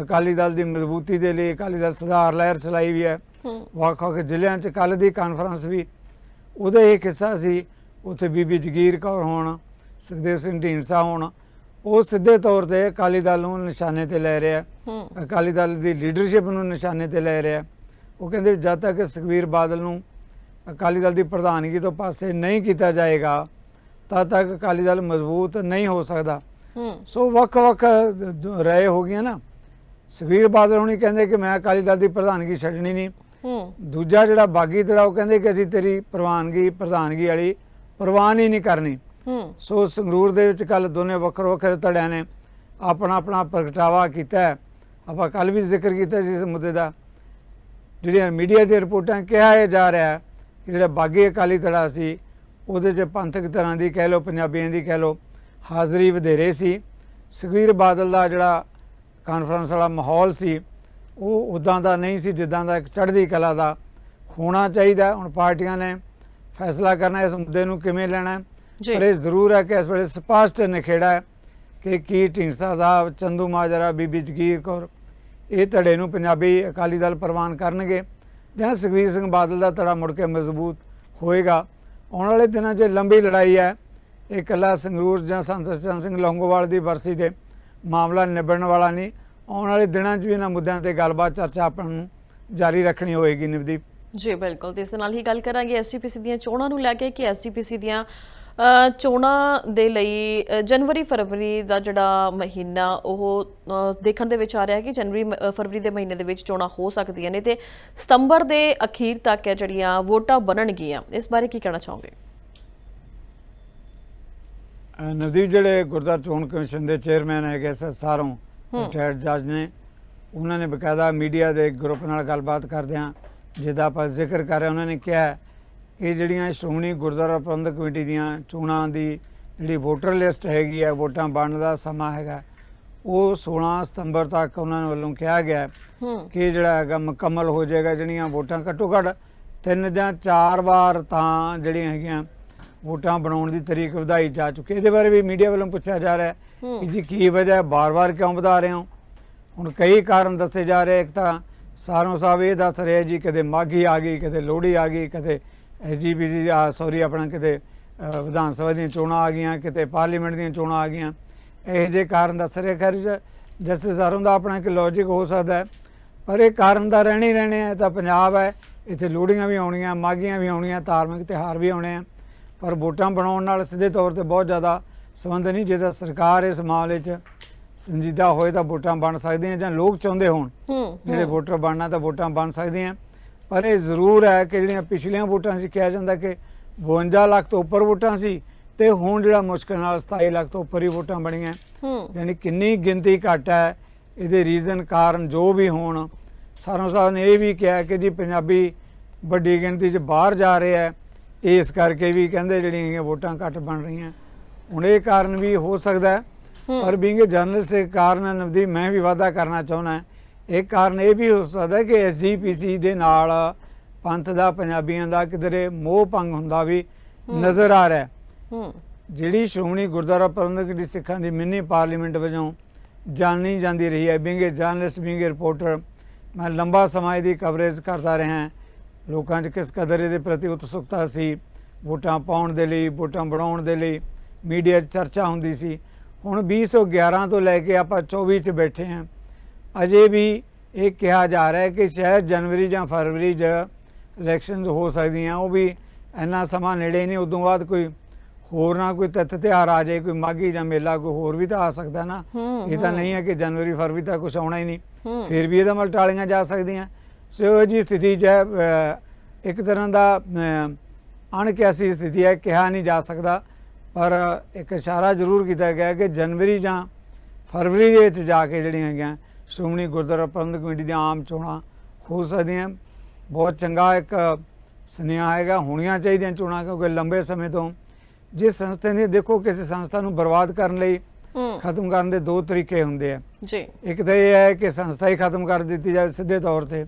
ਅਕਾਲੀ ਦਲ ਦੀ ਮਜ਼ਬੂਤੀ ਦੇ ਲਈ ਅਕਾਲੀ ਦਲ ਸੁਧਾਰ ਲਹਿਰ ਚਲਾਈ ਵੀ ਹੈ। ਹੂੰ। ਵੱਖ ਵੱਖ ਜ਼ਿਲ੍ਹਿਆਂ 'ਚ ਕੱਲ ਦੀ ਕਾਨਫਰੰਸ ਵੀ। ਉਹਦਾ ਇੱਕ ਹਿੱਸਾ ਸੀ ਉੱਥੇ ਬੀਬੀ ਜਗੀਰ ਕੌਰ ਹੋਣ ਸੁਖਦੇਵ ਸਿੰਘ ਢੀਂਡਸਾ ਹੋਣ ਉਹ ਸਿੱਧੇ ਤੌਰ ਤੇ ਅਕਾਲੀ ਦਲ ਨੂੰ ਨਿਸ਼ਾਨੇ ਤੇ ਲੈ ਰਿਹਾ ਅਕਾਲੀ ਦਲ ਦੀ ਲੀਡਰਸ਼ਿਪ ਨੂੰ ਨਿਸ਼ਾਨੇ ਤੇ ਲੈ ਰਿਹਾ ਉਹ ਕਹਿੰਦੇ ਜਦ ਤੱਕ ਸੁਖਵੀਰ ਬਾਦਲ ਨੂੰ ਅਕਾਲੀ ਦਲ ਦੀ ਪ੍ਰਧਾਨਗੀ ਤੋਂ ਪਾਸੇ ਨਹੀਂ ਕੀਤਾ ਜਾਏਗਾ ਤਦ ਤੱਕ ਅਕਾਲੀ ਦਲ ਮਜ਼ਬੂਤ ਨਹੀਂ ਹੋ ਸਕਦਾ। ਹੂੰ। ਸੋ ਵੱਖ ਵੱਖ ਰਾਏ ਹੋ ਗਈਆਂ ਨਾ। ਸੁਖਵੀਰ ਬਾਦਲ ਹੁਣੀ ਕਹਿੰਦੇ ਕਿ ਮੈਂ ਅਕਾਲੀ ਦਲ ਦੀ ਪ੍ਰਧਾਨਗੀ ਛੱਡਣੀ ਨਹੀਂ। ਹੂੰ। ਦੂਜਾ ਜਿਹੜਾ ਬਾਗੀ ਧੜਾ ਉਹ ਕਹਿੰਦੇ ਕਿ ਅਸੀਂ ਤੇਰੀ ਪ੍ਰਵਾਨਗੀ ਪ੍ਰਧਾਨਗੀ ਵਾਲੀ ਪ੍ਰਵਾਨ ਹੀ ਨਹੀਂ ਕਰਨੀ। ਹੂੰ। ਸੋ ਸੰਗਰੂਰ ਦੇ ਵਿੱਚ ਕੱਲ ਦੋਨੇ ਵੱਖਰੇ ਵੱਖਰੇ ਧੜਿਆਂ ਨੇ ਆਪਣਾ ਆਪਣਾ ਪ੍ਰਗਟਾਵਾ ਕੀਤਾ। ਆਪਾਂ ਕੱਲ ਵੀ ਜ਼ਿਕਰ ਕੀਤਾ ਸੀ ਇਸ ਮੁੱਦੇ ਦਾ। ਜਿਹੜੀਆਂ ਮੀਡੀਆ ਦੀਆਂ ਰਿਪੋਰਟਾਂ ਕਿਹਾ ਜਾ ਰਿਹਾ ਕਿ ਜਿਹੜਾ ਬਾਗੀ ਅਕਾਲੀ ਧੜਾ ਸੀ ਉਹਦੇ 'ਚ ਪੰਥਕ ਤਰ੍ਹਾਂ ਦੀ ਕਹਿ ਲਓ ਪੰਜਾਬੀਆਂ ਦੀ ਕਹਿ ਲਓ ਹਾਜ਼ਰੀ ਵਧੇਰੇ ਸੀ। ਸੁਖਵੀਰ ਬਾਦਲ ਦਾ ਜਿਹੜਾ ਕਾਨਫਰੰਸ ਵਾਲਾ ਮਾਹੌਲ ਸੀ ਉਹ ਉਦਾਂ ਦਾ ਨਹੀਂ ਸੀ ਜਿੱਦਾਂ ਦਾ ਇੱਕ ਚੜ੍ਹਦੀ ਕਲਾ ਦਾ ਹੋਣਾ ਚਾਹੀਦਾ। ਹੁਣ ਪਾਰਟੀਆਂ ਨੇ ਫੈਸਲਾ ਕਰਨਾ ਇਸ ਮੁੱਦੇ ਨੂੰ ਕਿਵੇਂ ਲੈਣਾ ਪਰ ਇਹ ਜ਼ਰੂਰ ਹੈ ਕਿ ਇਸ ਵੇਲੇ ਸਪਸ਼ਟ ਨਿਖੇੜਾ ਹੈ ਕਿ ਕੀ ਢੀਂਡਸਾ ਸਾਹਿਬ ਚੰਦੂ ਮਾਜਰਾ ਬੀਬੀ ਜਗੀਰ ਕੌਰ ਇਹ ਧੜੇ ਨੂੰ ਪੰਜਾਬੀ ਅਕਾਲੀ ਦਲ ਪ੍ਰਵਾਨ ਕਰਨਗੇ ਜਾਂ ਸੁਖਬੀਰ ਸਿੰਘ ਬਾਦਲ ਦਾ ਧੜਾ ਮੁੜ ਕੇ ਮਜ਼ਬੂਤ ਹੋਏਗਾ। ਆਉਣ ਵਾਲੇ ਦਿਨਾਂ 'ਚ ਲੰਬੀ ਲੜਾਈ ਹੈ। ਇਹ ਇਕੱਲਾ ਸੰਗਰੂਰ ਜਾਂ ਸੰਤ ਸਚਨ ਸਿੰਘ ਲੌਂਗੋਵਾਲ ਦੀ ਵਰਸੀ ਦੇ ਮਾਮਲਾ ਨਿਬੜਨ ਵਾਲਾ ਨਹੀਂ। ਆਉਣ ਵਾਲੇ ਦਿਨਾਂ 'ਚ ਵੀ ਇਹਨਾਂ ਮੁੱਦਿਆਂ ਤੇ ਗੱਲਬਾਤ, ਚਰਚਾ ਆਪਾਂ ਨੂੰ ਜਾਰੀ ਰੱਖਣੀ ਹੋਏਗੀ ਨਵਦੀਪ। ਜੀ, ਬਿਲਕੁਲ। ਤੇ ਇਸ ਦੇ ਨਾਲ ਹੀ ਗੱਲ ਕਰਾਂਗੇ ਐਸਜੀਪੀਸੀ ਦੀਆਂ ਚੋਣਾਂ ਨੂੰ ਲੈ ਕੇ ਕਿ ਐਸਜੀਪੀਸੀ ਦੀਆਂ ਚੋਣਾਂ ਦੇ ਲਈ ਜਨਵਰੀ ਫਰਵਰੀ ਦਾ ਜਿਹੜਾ ਮਹੀਨਾ ਉਹ ਦੇਖਣ ਦੇ ਵਿੱਚ ਆ ਰਿਹਾ ਹੈ ਕਿ ਜਨਵਰੀ ਫਰਵਰੀ ਦੇ ਮਹੀਨੇ ਦੇ ਵਿੱਚ ਚੋਣਾਂ ਹੋ ਸਕਦੀਆਂ ਨੇ ਤੇ ਸਤੰਬਰ ਦੇ ਅਖੀਰ ਤੱਕ ਹੈ ਜਿਹੜੀਆਂ ਵੋਟਾਂ ਬਣਨਗੀਆਂ ਇਸ ਬਾਰੇ ਕੀ ਕਹਿਣਾ ਚਾਹੋਗੇ? ਨਵਦੀਪ ਜਿਹੜੇ ਗੁਰਦੁਆਰਾ ਚੋਣ ਕਮਿਸ਼ਨ ਦੇ ਚੇਅਰਮੈਨ ਹੈਗੇ ਸਰ ਸਾਰੋਂ ਰਿਟਾਇਰਡ ਜੱਜ ਨੇ ਉਹਨਾਂ ਨੇ ਬਕਾਇਦਾ ਮੀਡੀਆ ਦੇ ਗਰੁੱਪ ਨਾਲ ਗੱਲਬਾਤ ਕਰਦਿਆਂ ਜਿਹਦਾ ਆਪਾਂ ਜ਼ਿਕਰ ਕਰ ਰਹੇ ਉਹਨਾਂ ਨੇ ਕਿਹਾ ਕਿ ਜਿਹੜੀਆਂ ਸ਼੍ਰੋਮਣੀ ਗੁਰਦੁਆਰਾ ਪ੍ਰਬੰਧਕ ਕਮੇਟੀ ਦੀਆਂ ਚੋਣਾਂ ਦੀ ਜਿਹੜੀ ਵੋਟਰ ਲਿਸਟ ਹੈਗੀ ਹੈ ਵੋਟਾਂ ਬਣਨ ਦਾ ਸਮਾਂ ਹੈਗਾ ਉਹ 16 ਸਤੰਬਰ ਤੱਕ ਉਹਨਾਂ ਵੱਲੋਂ ਕਿਹਾ ਗਿਆ ਕਿ ਜਿਹੜਾ ਹੈਗਾ ਮੁਕੰਮਲ ਹੋ ਜਾਏਗਾ ਜਿਹੜੀਆਂ ਵੋਟਾਂ ਘੱਟੋ ਘੱਟ ਤਿੰਨ ਜਾਂ ਚਾਰ ਵਾਰ ਤਾਂ ਜਿਹੜੀਆਂ ਹੈਗੀਆਂ ਵੋਟਾਂ ਬਣਾਉਣ ਦੀ ਤਰੀਕ ਵਧਾਈ ਜਾ ਚੁੱਕੀ। ਇਹਦੇ ਬਾਰੇ ਵੀ ਮੀਡੀਆ ਵੱਲੋਂ ਪੁੱਛਿਆ ਜਾ ਰਿਹਾ ਹੈ। ਕਿ ਜੀ ਕੀ ਵਜ੍ਹਾ ਹੈ ਬਾਰ-ਬਾਰ ਕਿਉਂ ਵਧਾ ਰਹੇ ਹੋ ਹੁਣ ਕਈ ਕਾਰਨ ਦੱਸੇ ਜਾ ਰਹੇ ਇੱਕ ਤਾਂ ਸਾਰੋਂ ਸਾਹਿਬ ਇਹ ਦੱਸ ਰਹੇ ਜੀ ਕਦੇ ਮਾਘੀ ਆ ਗਈ ਕਦੇ ਲੋਹੜੀ ਆ ਗਈ ਕਦੇ ਐਸਜੀਪੀਸੀ ਆ ਸੌਰੀ ਆਪਣਾ ਕਿਤੇ ਵਿਧਾਨ ਸਭਾ ਦੀਆਂ ਚੋਣਾਂ ਆ ਗਈਆਂ ਕਿਤੇ ਪਾਰਲੀਮੈਂਟ ਦੀਆਂ ਚੋਣਾਂ ਆ ਗਈਆਂ। ਇਹ ਜੇ ਕਾਰਨ ਦੱਸ ਰਹੇ ਖੈਰ ਜਸਟਿਸ ਸਾਰੋਂ ਦਾ ਆਪਣਾ ਇੱਕ ਲੌਜੀਕ ਹੋ ਸਕਦਾ ਹੈ। ਪਰ ਇਹ ਕਾਰਨ ਦਾ ਰਹਿਣੇ ਹੀ ਰਹਿਣੇ ਆ ਤਾਂ ਪੰਜਾਬ ਹੈ। ਇੱਥੇ ਲੋਹੜੀਆਂ ਵੀ ਆਉਣੀਆਂ ਮਾਘੀਆਂ ਵੀ ਆਉਣੀਆਂ ਧਾਰਮਿਕ ਤਿਉਹਾਰ ਵੀ ਆਉਣੇ ਆ। ਪਰ ਵੋਟਾਂ ਬਣਾਉਣ ਨਾਲ ਸਿੱਧੇ ਤੌਰ ਤੇ ਬਹੁਤ ਜ਼ਿਆਦਾ ਸੰਬੰਧ ਨਹੀਂ। ਜੇ ਤਾਂ ਸਰਕਾਰ ਇਸ ਮਾਮਲੇ 'ਚ ਸੰਜੀਦਾ ਹੋਏ ਤਾਂ ਵੋਟਾਂ ਬਣ ਸਕਦੀਆਂ ਜਾਂ ਲੋਕ ਚਾਹੁੰਦੇ ਹੋਣ ਹੂੰ ਜਿਹੜੇ ਵੋਟਰ ਬਣਨਾ ਤਾਂ ਵੋਟਾਂ ਬਣ ਸਕਦੀਆਂ। ਪਰ ਇਹ ਜ਼ਰੂਰ ਹੈ ਕਿ ਜਿਹੜੀਆਂ ਪਿਛਲੀਆਂ ਵੋਟਾਂ ਸੀ ਕਿਹਾ ਜਾਂਦਾ ਕਿ 52 ਲੱਖ ਤੋਂ ਉੱਪਰ ਵੋਟਾਂ ਸੀ ਤੇ ਹੁਣ ਜਿਹੜਾ ਮੁਸ਼ਕਲ ਨਾਲ 27 ਲੱਖ ਤੋਂ ਉੱਪਰ ਹੀ ਵੋਟਾਂ ਬਣੀਆਂ। ਹੂੰ। ਯਾਨੀ ਕਿੰਨੀ ਗਿਣਤੀ ਘੱਟ ਹੈ ਇਹਦੇ ਰੀਜ਼ਨ ਕਾਰਨ ਜੋ ਵੀ ਹੋਣ ਸਾਰੋਂ ਸਾਹਿਬ ਨੇ ਇਹ ਵੀ ਕਿਹਾ ਕਿ ਜੀ ਪੰਜਾਬੀ ਵੱਡੀ ਗਿਣਤੀ 'ਚ ਬਾਹਰ ਜਾ ਰਹੇ ਹੈ ਇਸ ਕਰਕੇ ਵੀ ਕਹਿੰਦੇ ਜਿਹੜੀਆਂ ਵੋਟਾਂ ਘੱਟ ਬਣ ਰਹੀਆਂ। ਹੁਣ ਇਹ ਕਾਰਨ ਵੀ ਹੋ ਸਕਦਾ। ਪਰ ਬੀਇੰਗ ਜਰਨਲਿਸਟ ਇੱਕ ਕਾਰਨ ਨਵਦੀ ਮੈਂ ਵੀ ਵਾਅਦਾ ਕਰਨਾ ਚਾਹੁੰਦਾ ਇੱਕ ਕਾਰਨ ਇਹ ਵੀ ਹੋ ਸਕਦਾ ਕਿ ਐਸਜੀਪੀਸੀ ਦੇ ਨਾਲ ਪੰਥ ਦਾ ਪੰਜਾਬੀਆਂ ਦਾ ਕਿਧਰੇ ਮੋਹ ਭੰਗ ਹੁੰਦਾ ਵੀ ਨਜ਼ਰ ਆ ਰਿਹਾ ਹੈ। ਜਿਹੜੀ ਸ਼੍ਰੋਮਣੀ ਗੁਰਦੁਆਰਾ ਪ੍ਰਬੰਧਕ ਦੀ ਸਿੱਖਾਂ ਦੀ ਮਿੰਨੀ ਪਾਰਲੀਮੈਂਟ ਵਜੋਂ ਜਾਣੀ ਜਾਂਦੀ ਰਹੀ ਹੈ ਬਿੰਗ ਜਰਨਲਿਸਟ ਬਿੰਗ ਰਿਪੋਰਟਰ ਮੈਂ ਲੰਬਾ ਸਮਾਂ ਇਹਦੀ ਕਵਰੇਜ ਕਰਦਾ ਰਿਹਾ ਹਾਂ। ਲੋਕਾਂ 'ਚ ਕਿਸ ਕਦਰ ਇਹਦੇ ਪ੍ਰਤੀ ਉਤਸੁਕਤਾ ਸੀ ਵੋਟਾਂ ਪਾਉਣ ਦੇ ਲਈ ਵੋਟਾਂ ਬਣਾਉਣ ਦੇ ਲਈ ਮੀਡੀਆ 'ਚ ਚਰਚਾ ਹੁੰਦੀ ਸੀ। ਹੁਣ 2011 ਤੋਂ ਲੈ ਕੇ ਆਪਾਂ 24 'ਚ ਬੈਠੇ ਹਾਂ। ਅਜੇ ਵੀ ਇਹ ਕਿਹਾ ਜਾ ਰਿਹਾ ਹੈ ਕਿ ਸ਼ਾਇਦ ਜਨਵਰੀ ਜਾਂ ਫਰਵਰੀ 'ਚ ਇਲੈਕਸ਼ਨਸ ਹੋ ਸਕਦੀਆਂ ਉਹ ਵੀ ਇੰਨਾ ਸਮਾਂ ਨੇੜੇ ਨਹੀਂ ਉਦੋਂ ਬਾਅਦ ਕੋਈ ਹੋਰ ਨਾ ਕੋਈ ਤੱਤ ਤਿਉਹਾਰ ਆ ਜਾਏ ਕੋਈ ਮਾਗੀ ਜਾਂ ਮੇਲਾ ਕੋਈ ਹੋਰ ਵੀ ਤਾਂ ਆ ਸਕਦਾ ਨਾ। ਇਹ ਤਾਂ। ਨਹੀਂ ਹੈ ਕਿ ਜਨਵਰੀ ਫਰਵਰੀ ਤੱਕ ਕੁਝ ਆਉਣਾ ਹੀ ਨਹੀਂ। ਫਿਰ ਵੀ ਇਹਦਾ ਮਲ ਟਾਲੀਆਂ ਜਾ ਸਕਦੀਆਂ। ਸੋ ਇਹੋ ਜੀ ਸਥਿਤੀ 'ਚ ਇੱਕ ਤਰ੍ਹਾਂ ਦਾ ਅਣਕਿਆਸੀ ਸਥਿਤੀ ਹੈ ਕਿਹਾ ਨਹੀਂ ਜਾ ਸਕਦਾ। ਪਰ ਇੱਕ ਇਸ਼ਾਰਾ ਜ਼ਰੂਰ ਕੀਤਾ ਗਿਆ ਕਿ ਜਨਵਰੀ ਜਾਂ ਫਰਵਰੀ ਦੇ ਵਿੱਚ ਜਾ ਕੇ ਜਿਹੜੀਆਂ ਹੈਗੀਆਂ ਸ਼੍ਰੋਮਣੀ ਗੁਰਦੁਆਰਾ ਪ੍ਰਬੰਧਕ ਕਮੇਟੀ ਦੀਆਂ ਆਮ ਚੋਣਾਂ ਹੋ। ਸਕਦੀਆਂ ਬਹੁਤ ਚੰਗਾ ਇੱਕ ਸੁਨੇਹਾ ਹੈਗਾ ਹੋਣੀਆਂ ਚਾਹੀਦੀਆਂ ਚੋਣਾਂ ਕਿਉਂਕਿ ਲੰਬੇ ਸਮੇਂ ਤੋਂ ਜਿਸ ਸੰਸਥਾ ਨੇ ਦੇਖੋ ਕਿਸੇ ਸੰਸਥਾ ਨੂੰ ਬਰਬਾਦ ਕਰਨ ਲਈ ਖਤਮ ਕਰਨ ਦੇ ਦੋ ਤਰੀਕੇ ਹੁੰਦੇ ਆ। ਜੀ। ਇੱਕ ਤਾਂ ਇਹ ਹੈ ਕਿ ਸੰਸਥਾ ਹੀ ਖਤਮ ਕਰ ਦਿੱਤੀ ਜਾਵੇ ਸਿੱਧੇ ਤੌਰ ਤੇ।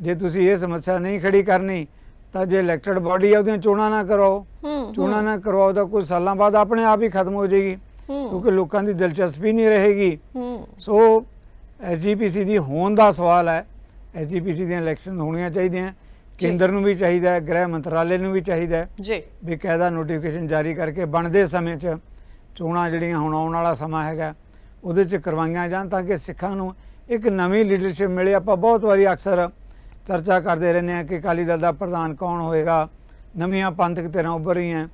ਜੇ ਤੁਸੀਂ ਇਹ ਸਮੱਸਿਆ ਨਹੀਂ ਖੜੀ ਕਰਨੀ ਤਾਂ ਜੇ ਇਲੈਕਟਡ ਬਾਡੀ ਹੈ ਉਹਦੀਆਂ ਚੋਣਾਂ ਨਾ ਕਰਵਾਓ ਹੂੰ ਚੋਣਾਂ ਨਾ ਕਰਵਾਓ ਤਾਂ ਕੁਝ ਸਾਲਾਂ ਬਾਅਦ ਆਪਣੇ ਆਪ ਹੀ ਖਤਮ ਹੋ ਜਾਏਗੀ। ਕਿਉਂਕਿ ਲੋਕਾਂ ਦੀ ਦਿਲਚਸਪੀ ਨਹੀਂ ਰਹੇਗੀ। ਸੋ ਐਸਜੀਪੀਸੀ ਦੀ ਹੋਣ ਦਾ ਸਵਾਲ ਹੈ। ਐਸਜੀਪੀਸੀ ਦੀਆਂ ਇਲੈਕਸ਼ਨ ਹੋਣੀਆਂ ਚਾਹੀਦੀਆਂ। ਜੀ। ਕੇਂਦਰ ਨੂੰ ਵੀ ਚਾਹੀਦਾ ਹੈ ਗ੍ਰਹਿ ਮੰਤਰਾਲੇ ਨੂੰ ਵੀ ਚਾਹੀਦਾ ਹੈ ਜੀ। ਬਕਾਇਦਾ ਨੋਟੀਫਿਕੇਸ਼ਨ ਜਾਰੀ ਕਰਕੇ ਬਣਦੇ ਸਮੇਂ 'ਚ ਚੋਣਾਂ ਜਿਹੜੀਆਂ ਹੁਣ ਆਉਣ ਵਾਲਾ ਸਮਾਂ ਹੈਗਾ ਉਹਦੇ 'ਚ ਕਰਵਾਈਆਂ ਜਾਣ ਤਾਂ ਕਿ ਸਿੱਖਾਂ ਨੂੰ ਇੱਕ ਨਵੀਂ ਲੀਡਰਸ਼ਿਪ ਮਿਲੇ। ਆਪਾਂ ਬਹੁਤ ਵਾਰੀ ਅਕਸਰ ਚਰਚਾ ਕਰਦੇ ਰਹਿੰਦੇ ਹਾਂ ਕਿ ਅਕਾਲੀ ਦਲ ਦਾ ਪ੍ਰਧਾਨ ਕੌਣ ਹੋਏਗਾ ਨਵੀਆਂ ਪੰਥਕ ਧਿਰਾਂ ਉੱਭਰ ਰਹੀਆਂ।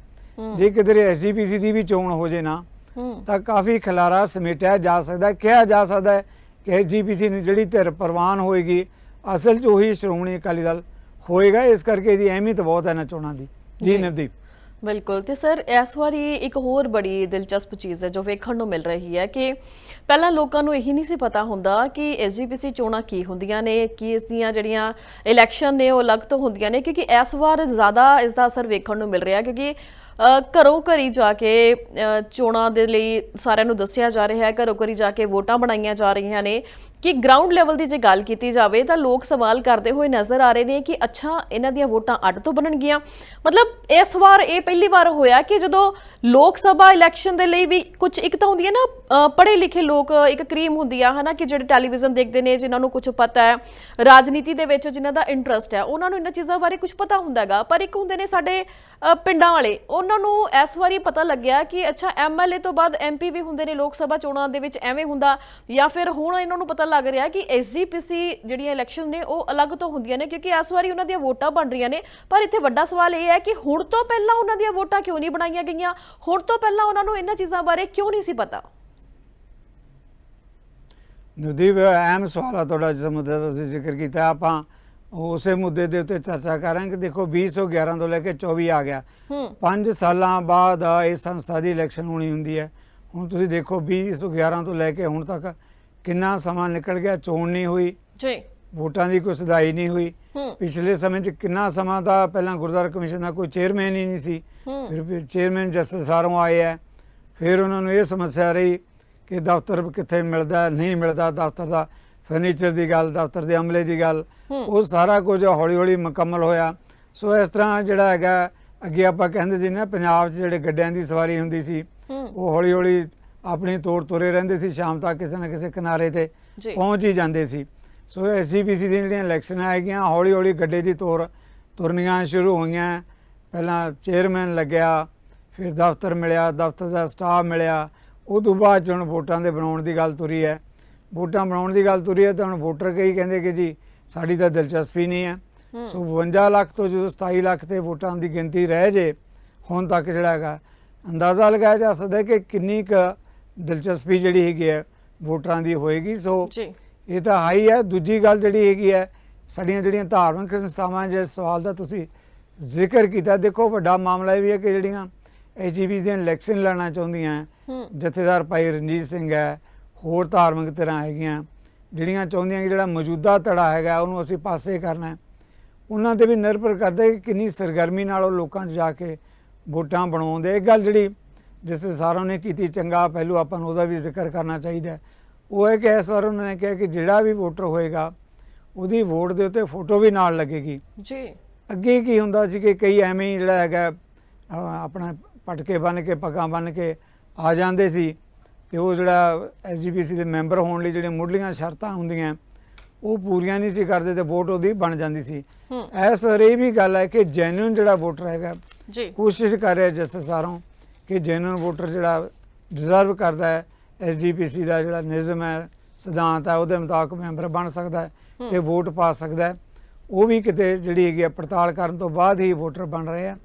ਜੇ ਕਿਧਰੇ ਐਸਜੀਪੀਸੀ ਦੀ ਵੀ ਚੋਣ ਹੋ ਜੇ ਨਾ ਤਾਂ ਕਾਫੀ ਖਲਾਰਾ ਸਮੇਟਿਆ ਜਾ ਸਕਦਾ ਹੈ ਕਿਹਾ ਜਾ ਸਕਦਾ ਹੈ ਕਿ ਐਸਜੀਪੀਸੀ ਨੂੰ ਜਿਹੜੀ ਧਿਰ ਪ੍ਰਵਾਨ ਹੋਏਗੀ ਅਸਲ 'ਚ ਉਹੀ ਸ਼੍ਰੋਮਣੀ ਅਕਾਲੀ ਦਲ ਹੋਏਗਾ ਇਸ ਕਰਕੇ ਇਹਦੀ ਅਹਿਮੀਅਤ ਬਹੁਤ ਹੈ ਨਾ ਚੋਣਾਂ ਦੀ ਜੀ। ਨਵਦੀਪ ਬਿਲਕੁਲ ਤੇ ਸਰ ਇਸ ਵਾਰੀ ਇੱਕ ਹੋਰ ਬੜੀ ਦਿਲਚਸਪ ਚੀਜ਼ ਹੈ ਜੋ ਵੇਖਣ ਨੂੰ ਮਿਲ ਰਹੀ ਹੈ ਕਿ ਪਹਿਲਾਂ ਲੋਕਾਂ ਨੂੰ ਇਹੀ ਨਹੀਂ ਸੀ ਪਤਾ ਹੁੰਦਾ ਕਿ ਐਸਜੀਪੀਸੀ ਚੋਣਾਂ ਕੀ ਹੁੰਦੀਆਂ ਨੇ ਕੀ ਇਸ ਦੀਆਂ ਜਿਹੜੀਆਂ ਇਲੈਕਸ਼ਨ ਨੇ ਉਹ ਅਲੱਗ ਤੋਂ ਹੁੰਦੀਆਂ ਨੇ ਕਿਉਂਕਿ ਇਸ ਵਾਰ ਜ਼ਿਆਦਾ ਇਸ ਦਾ ਅਸਰ ਵੇਖਣ ਨੂੰ ਮਿਲ ਰਿਹਾ ਕਿਉਂਕਿ ਘਰੋਂ ਘਰੀ ਜਾ ਕੇ ਚੋਣਾਂ ਦੇ ਲਈ ਸਾਰਿਆਂ ਨੂੰ ਦੱਸਿਆ ਜਾ ਰਿਹਾ ਹੈ। ਘਰੋਂ ਘਰੀ ਜਾ ਕੇ ਵੋਟਾਂ ਬਣਾਈਆਂ ਜਾ ਰਹੀਆਂ ਨੇ। ਕਿ ਗਰਾਊਂਡ ਲੈਵਲ ਦੀ ਜੇ ਗੱਲ ਕੀਤੀ ਜਾਵੇ ਤਾਂ ਲੋਕ ਸਵਾਲ ਕਰਦੇ ਹੋਏ ਨਜ਼ਰ ਆ ਰਹੇ ਨੇ ਕਿ ਅੱਛਾ, ਇਹਨਾਂ ਦੀਆਂ ਵੋਟਾਂ ਅੱਡ ਤੋਂ ਬਣਨਗੀਆਂ ਮਤਲਬ ਇਸ ਵਾਰ ਇਹ ਪਹਿਲੀ ਵਾਰ ਹੋਇਆ ਕਿ ਜਦੋਂ ਲੋਕ ਸਭਾ ਇਲੈਕਸ਼ਨ ਦੇ ਲਈ ਵੀ ਕੁਝ ਇੱਕ ਤਾਂ ਹੁੰਦੀ ਹੈ ਨਾ ਪੜ੍ਹੇ ਲਿਖੇ ਲੋਕ, ਇੱਕ ਕਰੀਮ ਹੁੰਦੀ ਆ, ਹਨਾ, ਕਿ ਜਿਹੜੇ ਟੈਲੀਵਿਜ਼ਨ ਦੇਖਦੇ ਨੇ, ਜਿਨ੍ਹਾਂ ਨੂੰ ਕੁਝ ਪਤਾ ਹੈ, ਰਾਜਨੀਤੀ ਦੇ ਵਿੱਚ ਜਿਨ੍ਹਾਂ ਦਾ ਇੰਟਰਸਟ ਹੈ, ਉਹਨਾਂ ਨੂੰ ਇਹਨਾਂ ਚੀਜ਼ਾਂ ਬਾਰੇ ਕੁਝ ਪਤਾ ਹੁੰਦਾਗਾ ਪਰ ਇੱਕ ਹੁੰਦੇ ਨੇ ਸਾਡੇ ਪਿੰਡਾਂ ਵਾਲੇ, ਉਹਨਾਂ ਨੂੰ ਇਸ ਵਾਰੀ ਪਤਾ ਲੱਗਿਆ ਕਿ ਅੱਛਾ ਐਮਐਲਏ ਤੋਂ ਬਾਅਦ ਐਮਪੀ ਵੀ ਹੁੰਦੇ ਨੇ ਲੋਕ ਸਭਾ ਚੋਣਾਂ ਦੇ ਵਿੱਚ, ਐਵੇਂ ਹੁੰਦਾ, ਜਾਂ ਫਿਰ ਹੁਣ ਇਹਨਾਂ ਨੂੰ ਪਤਾ ਲੱਗ ਰਿਹਾ ਕਿ ਐਸਜੀਪੀਸੀ ਜਿਹੜੀਆਂ ਇਲੈਕਸ਼ਨ ਨੇ ਉਹ ਅਲੱਗ ਤੋਂ ਹੁੰਦੀਆਂ ਨੇ ਕਿਉਂਕਿ ਇਸ ਵਾਰੀ ਉਹਨਾਂ ਦੀਆਂ ਵੋਟਾਂ ਬਣ ਰਹੀਆਂ ਨੇ। ਪਰ ਇੱਥੇ ਵੱਡਾ ਸਵਾਲ ਇਹ ਹੈ ਕਿ ਹੁਣ ਤੋਂ ਪਹਿਲਾਂ ਉਹਨਾਂ ਦੀਆਂ ਵੋਟਾਂ ਕਿਉਂ ਨਹੀਂ ਬਣਾਈਆਂ ਗਈਆਂ? ਹੁਣ ਤੋਂ ਪਹਿਲਾਂ ਉਹਨਾਂ ਨੂੰ ਇਹਨਾਂ ਚੀਜ਼ਾਂ ਬਾਰੇ ਕਿਉਂ ਨਹੀਂ ਸੀ ਪਤਾ? ਨਵਦੀਪ ਅਹਿਮ ਸਵਾਲ ਆ ਤੁਹਾਡਾ ਜਿਸ ਮੁੱਦੇ ਦਾ ਤੁਸੀਂ ਜ਼ਿਕਰ ਕੀਤਾ। ਆਪਾਂ ਉਸੇ ਮੁੱਦੇ ਦੇ ਉੱਤੇ ਚਰਚਾ ਕਰਾਂਗੇ। ਦੇਖੋ 2011 ਤੋਂ ਲੈ ਕੇ 24 ਆ ਗਿਆ। 5 ਸਾਲਾਂ ਬਾਅਦ ਇਸ ਸੰਸਥਾ ਦੀ ਇਲੈਕਸ਼ਨ ਹੋਣੀ ਹੁੰਦੀ ਹੈ। ਹੁਣ ਤੁਸੀਂ ਦੇਖੋ 2011 ਤੋਂ ਲੈ ਕੇ ਹੁਣ ਤੱਕ ਕਿੰਨਾ ਸਮਾਂ ਨਿਕਲ ਗਿਆ ਚੋਣ ਨਹੀਂ ਹੋਈ। ਜੀ। ਵੋਟਾਂ ਦੀ ਕੋਈ ਸੁਧਾਈ ਨਹੀਂ ਹੋਈ। ਪਿਛਲੇ ਸਮੇਂ 'ਚ ਕਿੰਨਾ ਸਮਾਂ ਦਾ ਪਹਿਲਾਂ ਗੁਰਦੁਆਰਾ ਕਮਿਸ਼ਨ ਦਾ ਕੋਈ ਚੇਅਰਮੈਨ ਹੀ ਨਹੀਂ ਸੀ। ਫਿਰ ਚੇਅਰਮੈਨ ਜਸਟਿਸ ਸਾਰੋਂ ਆਏ ਹੈ ਫਿਰ ਉਹਨਾਂ ਨੂੰ ਇਹ ਸਮੱਸਿਆ ਰਹੀ ਕਿ ਦਫ਼ਤਰ ਕਿੱਥੇ ਮਿਲਦਾ ਨਹੀਂ ਮਿਲਦਾ ਦਫ਼ਤਰ ਦਾ ਫਰਨੀਚਰ ਦੀ ਗੱਲ ਦਫ਼ਤਰ ਦੇ ਅਮਲੇ ਦੀ ਗੱਲ। ਉਹ ਸਾਰਾ ਕੁਝ ਹੌਲੀ ਹੌਲੀ ਮੁਕੰਮਲ ਹੋਇਆ। ਸੋ ਇਸ ਤਰ੍ਹਾਂ ਜਿਹੜਾ ਹੈਗਾ ਅੱਗੇ ਆਪਾਂ ਕਹਿੰਦੇ ਸੀ ਨਾ ਪੰਜਾਬ 'ਚ ਜਿਹੜੇ ਗੱਡਿਆਂ ਦੀ ਸਵਾਰੀ ਹੁੰਦੀ ਸੀ ਉਹ ਹੌਲੀ ਹੌਲੀ ਆਪਣੀ ਤੋਰ ਤੁਰੇ ਰਹਿੰਦੇ ਸੀ ਸ਼ਾਮ ਤੱਕ ਕਿਸੇ ਨਾ ਕਿਸੇ ਕਿਨਾਰੇ ਤੇ ਪਹੁੰਚ ਹੀ ਜਾਂਦੇ ਸੀ। ਸੋ ਐਸਜੀਪੀਸੀ ਦੀਆਂ ਜਿਹੜੀਆਂ ਇਲੈਕਸ਼ਨਾਂ ਹੈਗੀਆਂ ਹੌਲੀ ਹੌਲੀ ਗੱਡੇ ਦੀ ਤੋਰ ਤੁਰਨੀਆਂ ਸ਼ੁਰੂ ਹੋਈਆਂ। ਪਹਿਲਾਂ ਚੇਅਰਮੈਨ ਲੱਗਿਆ ਫਿਰ ਦਫ਼ਤਰ ਮਿਲਿਆ ਦਫ਼ਤਰ ਦਾ ਸਟਾਫ ਮਿਲਿਆ। ਉਹ ਤੋਂ ਬਾਅਦ ਹੁਣ ਵੋਟਾਂ ਦੇ ਬਣਾਉਣ ਦੀ ਗੱਲ ਤੁਰੀ ਹੈ। ਵੋਟਾਂ ਬਣਾਉਣ ਦੀ ਗੱਲ ਤੁਰੀ ਹੈ ਤਾਂ ਹੁਣ ਵੋਟਰ ਕਈ ਕਹਿੰਦੇ ਕਿ ਜੀ ਸਾਡੀ ਤਾਂ ਦਿਲਚਸਪੀ ਨਹੀਂ ਹੈ। ਸੋ 52 ਲੱਖ ਤੋਂ ਜਦੋਂ 27 ਲੱਖ ਤੇ ਵੋਟਾਂ ਦੀ ਗਿਣਤੀ ਰਹਿ ਜੇ ਹੁਣ ਤੱਕ ਜਿਹੜਾ ਹੈਗਾ ਅੰਦਾਜ਼ਾ ਲਗਾਇਆ ਜਾ ਸਕਦਾ ਹੈ ਕਿ ਕਿੰਨੀ ਕੁ ਦਿਲਚਸਪੀ ਜਿਹੜੀ ਹੈਗੀ ਹੈ ਵੋਟਰਾਂ ਦੀ ਹੋਏਗੀ ਸੋ ਜੀ। ਇਹ ਤਾਂ ਹਾਈ ਹੈ। ਦੂਜੀ ਗੱਲ ਜਿਹੜੀ ਹੈਗੀ ਹੈ ਸਾਡੀਆਂ ਜਿਹੜੀਆਂ ਧਾਰਮਿਕ ਸੰਸਥਾਵਾਂ ਜਿਸ ਸਵਾਲ ਦਾ ਤੁਸੀਂ ਜ਼ਿਕਰ ਕੀਤਾ। ਦੇਖੋ ਵੱਡਾ ਮਾਮਲਾ ਇਹ ਵੀ ਹੈ ਕਿ ਜਿਹੜੀਆਂ ਐਜੀਬੀ ਦੀਆਂ ਇਲੈਕਸ਼ਨ ਲੜਨਾ ਚਾਹੁੰਦੀਆਂ ਜਥੇਦਾਰ ਭਾਈ ਰਣਜੀਤ ਸਿੰਘ ਹੈ ਹੋਰ ਧਾਰਮਿਕ ਧਿਰਾਂ ਹੈਗੀਆਂ ਜਿਹੜੀਆਂ ਚਾਹੁੰਦੀਆਂ ਕਿ ਜਿਹੜਾ ਮੌਜੂਦਾ ਧੜਾ ਹੈਗਾ ਉਹਨੂੰ ਅਸੀਂ ਪਾਸੇ ਕਰਨਾ ਉਹਨਾਂ ਤੇ ਵੀ ਨਿਰਭਰ ਕਰਦਾ ਕਿ ਕਿੰਨੀ ਸਰਗਰਮੀ ਨਾਲ ਉਹ ਲੋਕਾਂ 'ਚ ਜਾ ਕੇ ਵੋਟਾਂ ਬਣਾਉਂਦੇ। ਇਹ ਗੱਲ ਜਿਹੜੀ ਜਿਸ ਸਾਰੋਂ ਨੇ ਕੀਤੀ ਚੰਗਾ ਪਹਿਲੂ ਆਪਾਂ ਨੂੰ ਉਹਦਾ ਵੀ ਜ਼ਿਕਰ ਕਰਨਾ ਚਾਹੀਦਾ। ਉਹ ਹੈ ਕਿ ਇਸ ਵਾਰ ਉਹਨਾਂ ਨੇ ਕਿਹਾ ਕਿ ਜਿਹੜਾ ਵੀ ਵੋਟਰ ਹੋਏਗਾ ਉਹਦੀ ਵੋਟ ਦੇ ਉੱਤੇ ਫੋਟੋ ਵੀ ਨਾਲ ਲੱਗੇਗੀ। ਜੀ। ਅੱਗੇ ਕੀ ਹੁੰਦਾ ਸੀ ਕਿ ਕਈ ਐਵੇਂ ਹੀ ਜਿਹੜਾ ਹੈਗਾ ਆਪਣਾ ਪਟਕੇ ਬੰਨ ਕੇ ਪੱਗਾਂ ਬੰਨ ਕੇ ਆ ਜਾਂਦੇ ਸੀ ਤੇ ਉਹ ਜਿਹੜਾ ਐਸਜੀਪੀਸੀ ਦੇ ਮੈਂਬਰ ਹੋਣ ਲਈ ਜਿਹੜੀਆਂ ਮੁੱਢਲੀਆਂ ਸ਼ਰਤਾਂ ਹੁੰਦੀਆਂ ਉਹ ਪੂਰੀਆਂ ਨਹੀਂ ਸੀ ਕਰਦੇ ਤੇ ਵੋਟ ਉਹਦੀ ਬਣ ਜਾਂਦੀ ਸੀ। ਐਸ ਵਾਰ ਇਹ ਵੀ ਗੱਲ ਹੈ ਕਿ ਜੈਨੂਇਨ ਜਿਹੜਾ ਵੋਟਰ ਹੈਗਾ ਜੀ। ਕੋਸ਼ਿਸ਼ ਕਰ ਰਿਹਾ ਜਸਟਿਸ ਸਾਰੋਂ ਕਿ ਜੈਨੂਇਨ ਵੋਟਰ ਜਿਹੜਾ ਡਿਜ਼ਰਵ ਕਰਦਾ ਹੈ ਐਸਜੀਪੀਸੀ ਦਾ ਜਿਹੜਾ ਨਿਯਮ ਹੈ ਸਿਧਾਂਤ ਹੈ ਉਹਦੇ ਮੁਤਾਬਕ ਮੈਂਬਰ ਬਣ ਸਕਦਾ ਹੈ ਤੇ ਵੋਟ ਪਾ ਸਕਦਾ ਹੈ। ਉਹ ਵੀ ਕਿਤੇ ਜਿਹੜੀ ਹੈਗੀ ਹੈ ਪੜਤਾਲ ਕਰਨ ਤੋਂ ਬਾਅਦ ਹੀ ਵੋਟਰ ਬਣ ਰਹੇ ਆ।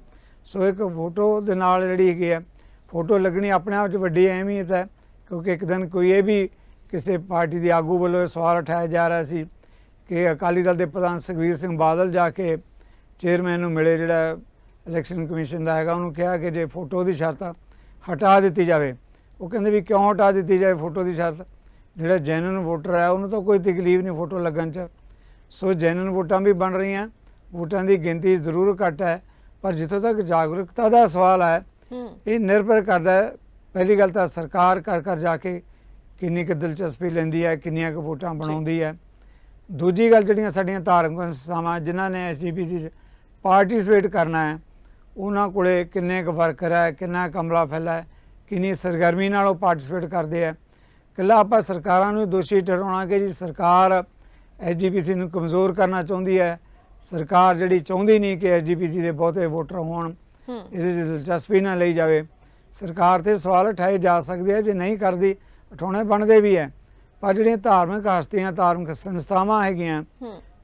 ਸੋ ਇੱਕ ਫੋਟੋ ਦੇ ਨਾਲ ਜਿਹੜੀ ਹੈਗੀ ਹੈ ਫੋਟੋ ਲੱਗਣੀ ਆਪਣੇ ਆਪ 'ਚ ਵੱਡੀ ਅਹਿਮੀਅਤ ਹੈ ਕਿਉਂਕਿ ਇੱਕ ਦਿਨ ਕੋਈ ਇਹ ਵੀ ਕਿਸੇ ਪਾਰਟੀ ਦੇ ਆਗੂ ਵੱਲੋਂ ਇਹ ਸਵਾਲ ਉਠਾਇਆ ਜਾ ਰਿਹਾ ਸੀ ਕਿ ਅਕਾਲੀ ਦਲ ਦੇ ਪ੍ਰਧਾਨ ਸੁਖਬੀਰ ਸਿੰਘ ਬਾਦਲ ਜਾ ਕੇ ਚੇਅਰਮੈਨ ਨੂੰ ਮਿਲੇ ਜਿਹੜਾ ਇਲੈਕਸ਼ਨ ਕਮਿਸ਼ਨ ਦਾ ਹੈਗਾ ਉਹਨੂੰ ਕਿਹਾ ਕਿ ਜੇ ਫੋਟੋ ਦੀ ਸ਼ਰਤ ਹਟਾ ਦਿੱਤੀ ਜਾਵੇ। ਉਹ ਕਹਿੰਦੇ ਵੀ ਕਿਉਂ ਹਟਾ ਦਿੱਤੀ ਜਾਵੇ ਫੋਟੋ ਦੀ ਸ਼ਰਤ? ਜਿਹੜਾ ਜੈਨੂਨ ਵੋਟਰ ਹੈ ਉਹਨੂੰ ਤਾਂ ਕੋਈ ਤਕਲੀਫ ਨਹੀਂ ਫੋਟੋ ਲੱਗਣ 'ਚ। ਸੋ ਜੈਨੂਨ ਵੋਟਾਂ ਵੀ ਬਣ ਰਹੀਆਂ। ਵੋਟਾਂ ਦੀ ਗਿਣਤੀ ਜ਼ਰੂਰ ਘੱਟ ਹੈ। ਪਰ ਜਿੱਥੋਂ ਤੱਕ ਜਾਗਰੂਕਤਾ ਦਾ ਸਵਾਲ ਹੈ ਇਹ ਨਿਰਭਰ ਕਰਦਾ ਹੈ। ਪਹਿਲੀ ਗੱਲ ਤਾਂ ਸਰਕਾਰ ਕਰ ਕਰ ਜਾ ਕੇ ਕਿੰਨੀ ਕੁ ਦਿਲਚਸਪੀ ਲੈਂਦੀ ਹੈ ਕਿੰਨੀਆਂ ਕੁ ਵੋਟਾਂ ਬਣਾਉਂਦੀ ਹੈ। ਦੂਜੀ ਗੱਲ ਜਿਹੜੀਆਂ ਸਾਡੀਆਂ ਧਾਰਮਿਕ ਸੰਸਥਾਵਾਂ ਜਿਨ੍ਹਾਂ ਨੇ ਐਸਜੀਪੀਸੀ 'ਚ ਪਾਰਟਿਸਿਪੇਟ ਕਰਨਾ ਹੈ ਉਹਨਾਂ ਕੋਲੇ ਕਿੰਨੇ ਕੁ ਵਰਕਰ ਹੈ ਕਿੰਨਾ ਕਮਲਾ ਫੈਲਾ ਹੈ ਕਿੰਨੀ ਸਰਗਰਮੀ ਨਾਲ ਉਹ ਪਾਰਟਿਸਿਪੇਟ ਕਰਦੇ ਆ ਇਕੱਲਾ ਆਪਾਂ ਸਰਕਾਰਾਂ ਨੂੰ ਦੋਸ਼ੀ ਠਹਿਰਾਉਣਾ ਕਿ ਜੀ ਸਰਕਾਰ ਐਸਜੀਪੀਸੀ ਨੂੰ ਕਮਜ਼ੋਰ ਕਰਨਾ ਚਾਹੁੰਦੀ ਹੈ। ਸਰਕਾਰ ਜਿਹੜੀ ਚਾਹੁੰਦੀ ਨਹੀਂ ਕਿ ਐਸਜੀਪੀਸੀ ਦੇ ਬਹੁਤੇ ਵੋਟਰ ਹੋਣ ਇਹਦੇ 'ਚ ਦਿਲਚਸਪੀ ਨਾ ਲਈ ਜਾਵੇ। ਸਰਕਾਰ ਤੇ ਸਵਾਲ ਉਠਾਏ ਜਾ ਸਕਦੇ ਆ ਜੇ ਨਹੀਂ ਕਰਦੀ ਉਠਾਉਣੇ ਬਣਦੇ ਵੀ ਹੈ। ਪਰ ਜਿਹੜੀਆਂ ਧਾਰਮਿਕ ਹਸਤੀਆਂ ਧਾਰਮਿਕ ਸੰਸਥਾਵਾਂ ਹੈਗੀਆਂ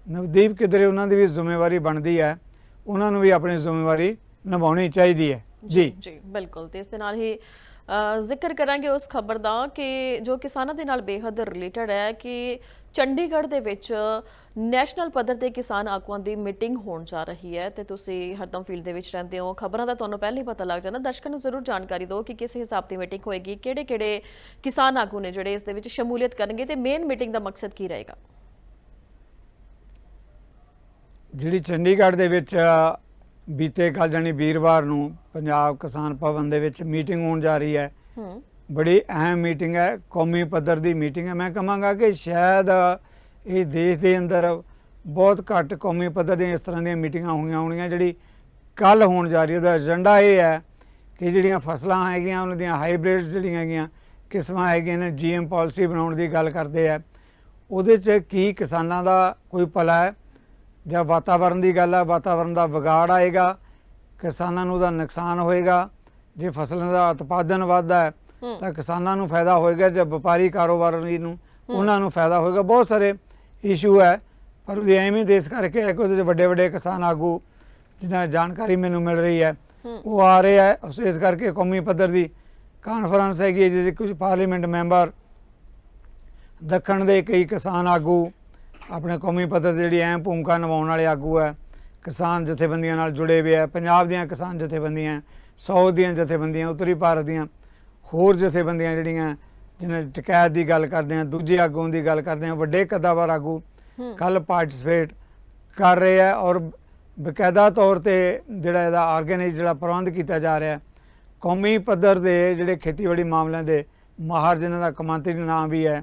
ਨਵਦੀਪ ਕਿਧਰੇ ਉਹਨਾਂ ਦੀ ਵੀ ਜ਼ਿੰਮੇਵਾਰੀ ਬਣਦੀ ਹੈ। ਉਹਨਾਂ ਨੂੰ ਵੀ ਆਪਣੀ ਜ਼ਿੰਮੇਵਾਰੀ ਨਿਭਾਉਣੀ ਚਾਹੀਦੀ ਹੈ। ਜੀ ਜੀ। ਬਿਲਕੁਲ। ਤੇ ਇਸ ਦੇ ਨਾਲ ਹੀ ਜ਼ਿਕਰ ਕਰਾਂਗੇ ਉਸ ਖਬਰ ਦਾ ਕਿ ਜੋ ਕਿਸਾਨਾਂ ਦੇ ਨਾਲ ਬੇਹੱਦ ਰਿਲੇਟਡ ਹੈ ਕਿ ਚੰਡੀਗੜ੍ਹ ਦੇ ਵਿੱਚ ਨੈਸ਼ਨਲ ਪੱਧਰ ਤੇ ਕਿਸਾਨ ਆਗੂਆਂ ਦੀ ਮੀਟਿੰਗ ਹੋਣ ਜਾ ਰਹੀ ਹੈ ਤੇ ਤੁਸੀਂ ਹਰਦਮ ਫੀਲਡ ਦੇ ਵਿੱਚ ਰਹਿੰਦੇ ਹੋ। ਖਬਰਾਂ ਦਾ ਤੁਹਾਨੂੰ ਪਹਿਲਾਂ ਹੀ ਪਤਾ ਲੱਗ ਜਾਂਦਾ। ਦਰਸ਼ਕਾਂ ਨੂੰ ਜ਼ਰੂਰ ਜਾਣਕਾਰੀ ਦਿਓ ਕਿ ਕਿਸ ਹਿਸਾਬ ਦੀ ਮੀਟਿੰਗ ਹੋਏਗੀ ਕਿਹੜੇ ਕਿਹੜੇ ਕਿਸਾਨ ਆਗੂ ਨੇ ਜਿਹੜੇ ਇਸ ਦੇ ਵਿੱਚ ਸ਼ਮੂਲੀਅਤ ਕਰਨਗੇ ਤੇ ਮੇਨ ਮੀਟਿੰਗ ਦਾ ਮਕਸਦ ਕੀ ਰਹੇਗਾ? ਜਿਹੜੀ ਚੰਡੀਗੜ੍ਹ ਦੇ ਵਿੱਚ ਬੀਤੇ ਕੱਲ ਜਾਨੀ ਵੀਰਵਾਰ ਨੂੰ ਪੰਜਾਬ ਕਿਸਾਨ ਭਵਨ ਦੇ ਵਿੱਚ ਮੀਟਿੰਗ ਹੋਣ ਜਾ ਰਹੀ ਹੈ। ਹੂੰ। ਬੜੀ ਅਹਿਮ ਮੀਟਿੰਗ ਹੈ ਕੌਮੀ ਪੱਧਰ ਦੀ ਮੀਟਿੰਗ ਹੈ। ਮੈਂ ਕਹਾਂਗਾ ਕਿ ਸ਼ਾਇਦ ਇਹ ਦੇਸ਼ ਦੇ ਅੰਦਰ ਬਹੁਤ ਘੱਟ ਕੌਮੀ ਪੱਧਰ ਦੀਆਂ ਇਸ ਤਰ੍ਹਾਂ ਦੀਆਂ ਮੀਟਿੰਗਾਂ ਹੋਈਆਂ ਹੋਣੀਆਂ ਜਿਹੜੀ ਕੱਲ ਹੋਣ ਜਾ ਰਹੀ ਉਹਦਾ ਏਜੰਡਾ ਇਹ ਹੈ ਕਿ ਜਿਹੜੀਆਂ ਫਸਲਾਂ ਹੈਗੀਆਂ ਉਹਨਾਂ ਦੀਆਂ ਹਾਈਬ੍ਰਿਡ ਜਿਹੜੀਆਂ ਹੈਗੀਆਂ ਕਿਸਮਾਂ ਹੈਗੀਆਂ ਨੇ ਜੀਐਮ ਪਾਲਿਸੀ ਬਣਾਉਣ ਦੀ ਗੱਲ ਕਰਦੇ ਆ। ਉਹਦੇ 'ਚ ਕੀ ਕਿਸਾਨਾਂ ਦਾ ਕੋਈ ਭਲਾ ਹੈ? ਜਾਂ ਵਾਤਾਵਰਣ ਦੀ ਗੱਲ ਹੈ ਵਾਤਾਵਰਣ ਦਾ ਵਿਗਾੜ ਆਏਗਾ ਕਿਸਾਨਾਂ ਨੂੰ ਉਹਦਾ ਨੁਕਸਾਨ ਹੋਏਗਾ। ਜੇ ਫਸਲਾਂ ਦਾ ਉਤਪਾਦਨ ਵੱਧਦਾ ਤਾਂ ਕਿਸਾਨਾਂ ਨੂੰ ਫਾਇਦਾ ਹੋਏਗਾ ਜੇ ਵਪਾਰੀ ਕਾਰੋਬਾਰੀ ਨੂੰ ਉਹਨਾਂ ਨੂੰ ਫਾਇਦਾ ਹੋਏਗਾ। ਬਹੁਤ ਸਾਰੇ ਇਸ਼ੂ ਹੈ ਪਰ ਉਹਦੀ ਐਵੇਂ ਦੇਸ਼ ਕਰਕੇ ਹੈ ਕਿ ਉਹਦੇ 'ਚ ਵੱਡੇ ਵੱਡੇ ਕਿਸਾਨ ਆਗੂ ਜਿਹਨਾਂ ਜਾਣਕਾਰੀ ਮੈਨੂੰ ਮਿਲ ਰਹੀ ਹੈ ਉਹ ਆ ਰਹੇ ਹੈ। ਉਸ ਇਸ ਕਰਕੇ ਕੌਮੀ ਪੱਧਰ ਦੀ ਕਾਨਫਰੰਸ ਹੈਗੀ ਹੈ ਜਿਹਦੇ ਕੁਝ ਪਾਰਲੀਮੈਂਟ ਮੈਂਬਰ ਦੱਖਣ ਦੇ ਕਈ ਕਿਸਾਨ ਆਗੂ ਆਪਣੇ ਕੌਮੀ ਪੱਧਰ ਤੇ ਜਿਹੜੀ ਅਹਿਮ ਭੂਮਿਕਾ ਨਿਭਾਉਣ ਵਾਲੇ ਆਗੂ ਹੈ ਕਿਸਾਨ ਜਥੇਬੰਦੀਆਂ ਨਾਲ ਜੁੜੇ ਹੋਏ ਹੈ ਪੰਜਾਬ ਦੀਆਂ ਕਿਸਾਨ ਜਥੇਬੰਦੀਆਂ ਸੌ ਦੀਆਂ ਜਥੇਬੰਦੀਆਂ ਉੱਤਰੀ ਭਾਰਤ ਦੀਆਂ ਹੋਰ ਜਥੇਬੰਦੀਆਂ ਜਿਹੜੀਆਂ ਜਿਨ੍ਹਾਂ ਟਕੈਤ ਦੀ ਗੱਲ ਕਰਦੇ ਆ ਦੂਜੇ ਆਗੂਆਂ ਦੀ ਗੱਲ ਕਰਦੇ ਆ ਵੱਡੇ ਕਦਾਵਰ ਆਗੂ ਕੱਲ ਪਾਰਟਿਸਿਪੇਟ ਕਰ ਰਹੇ ਆ ਔਰ ਬਕਾਇਦਾ ਤੌਰ ਤੇ ਜਿਹੜਾ ਇਹਦਾ ਆਰਗੇਨਾਈਜ਼ ਜਿਹੜਾ ਪ੍ਰਬੰਧ ਕੀਤਾ ਜਾ ਰਿਹਾ ਕੌਮੀ ਪੱਧਰ ਦੇ ਜਿਹੜੇ ਖੇਤੀਬਾੜੀ ਮਾਮਲਿਆਂ ਦੇ ਮਾਹਰ ਜਿਨ੍ਹਾਂ ਦਾ ਕਮਾਂਤਰੀ ਨਾਮ ਵੀ ਹੈ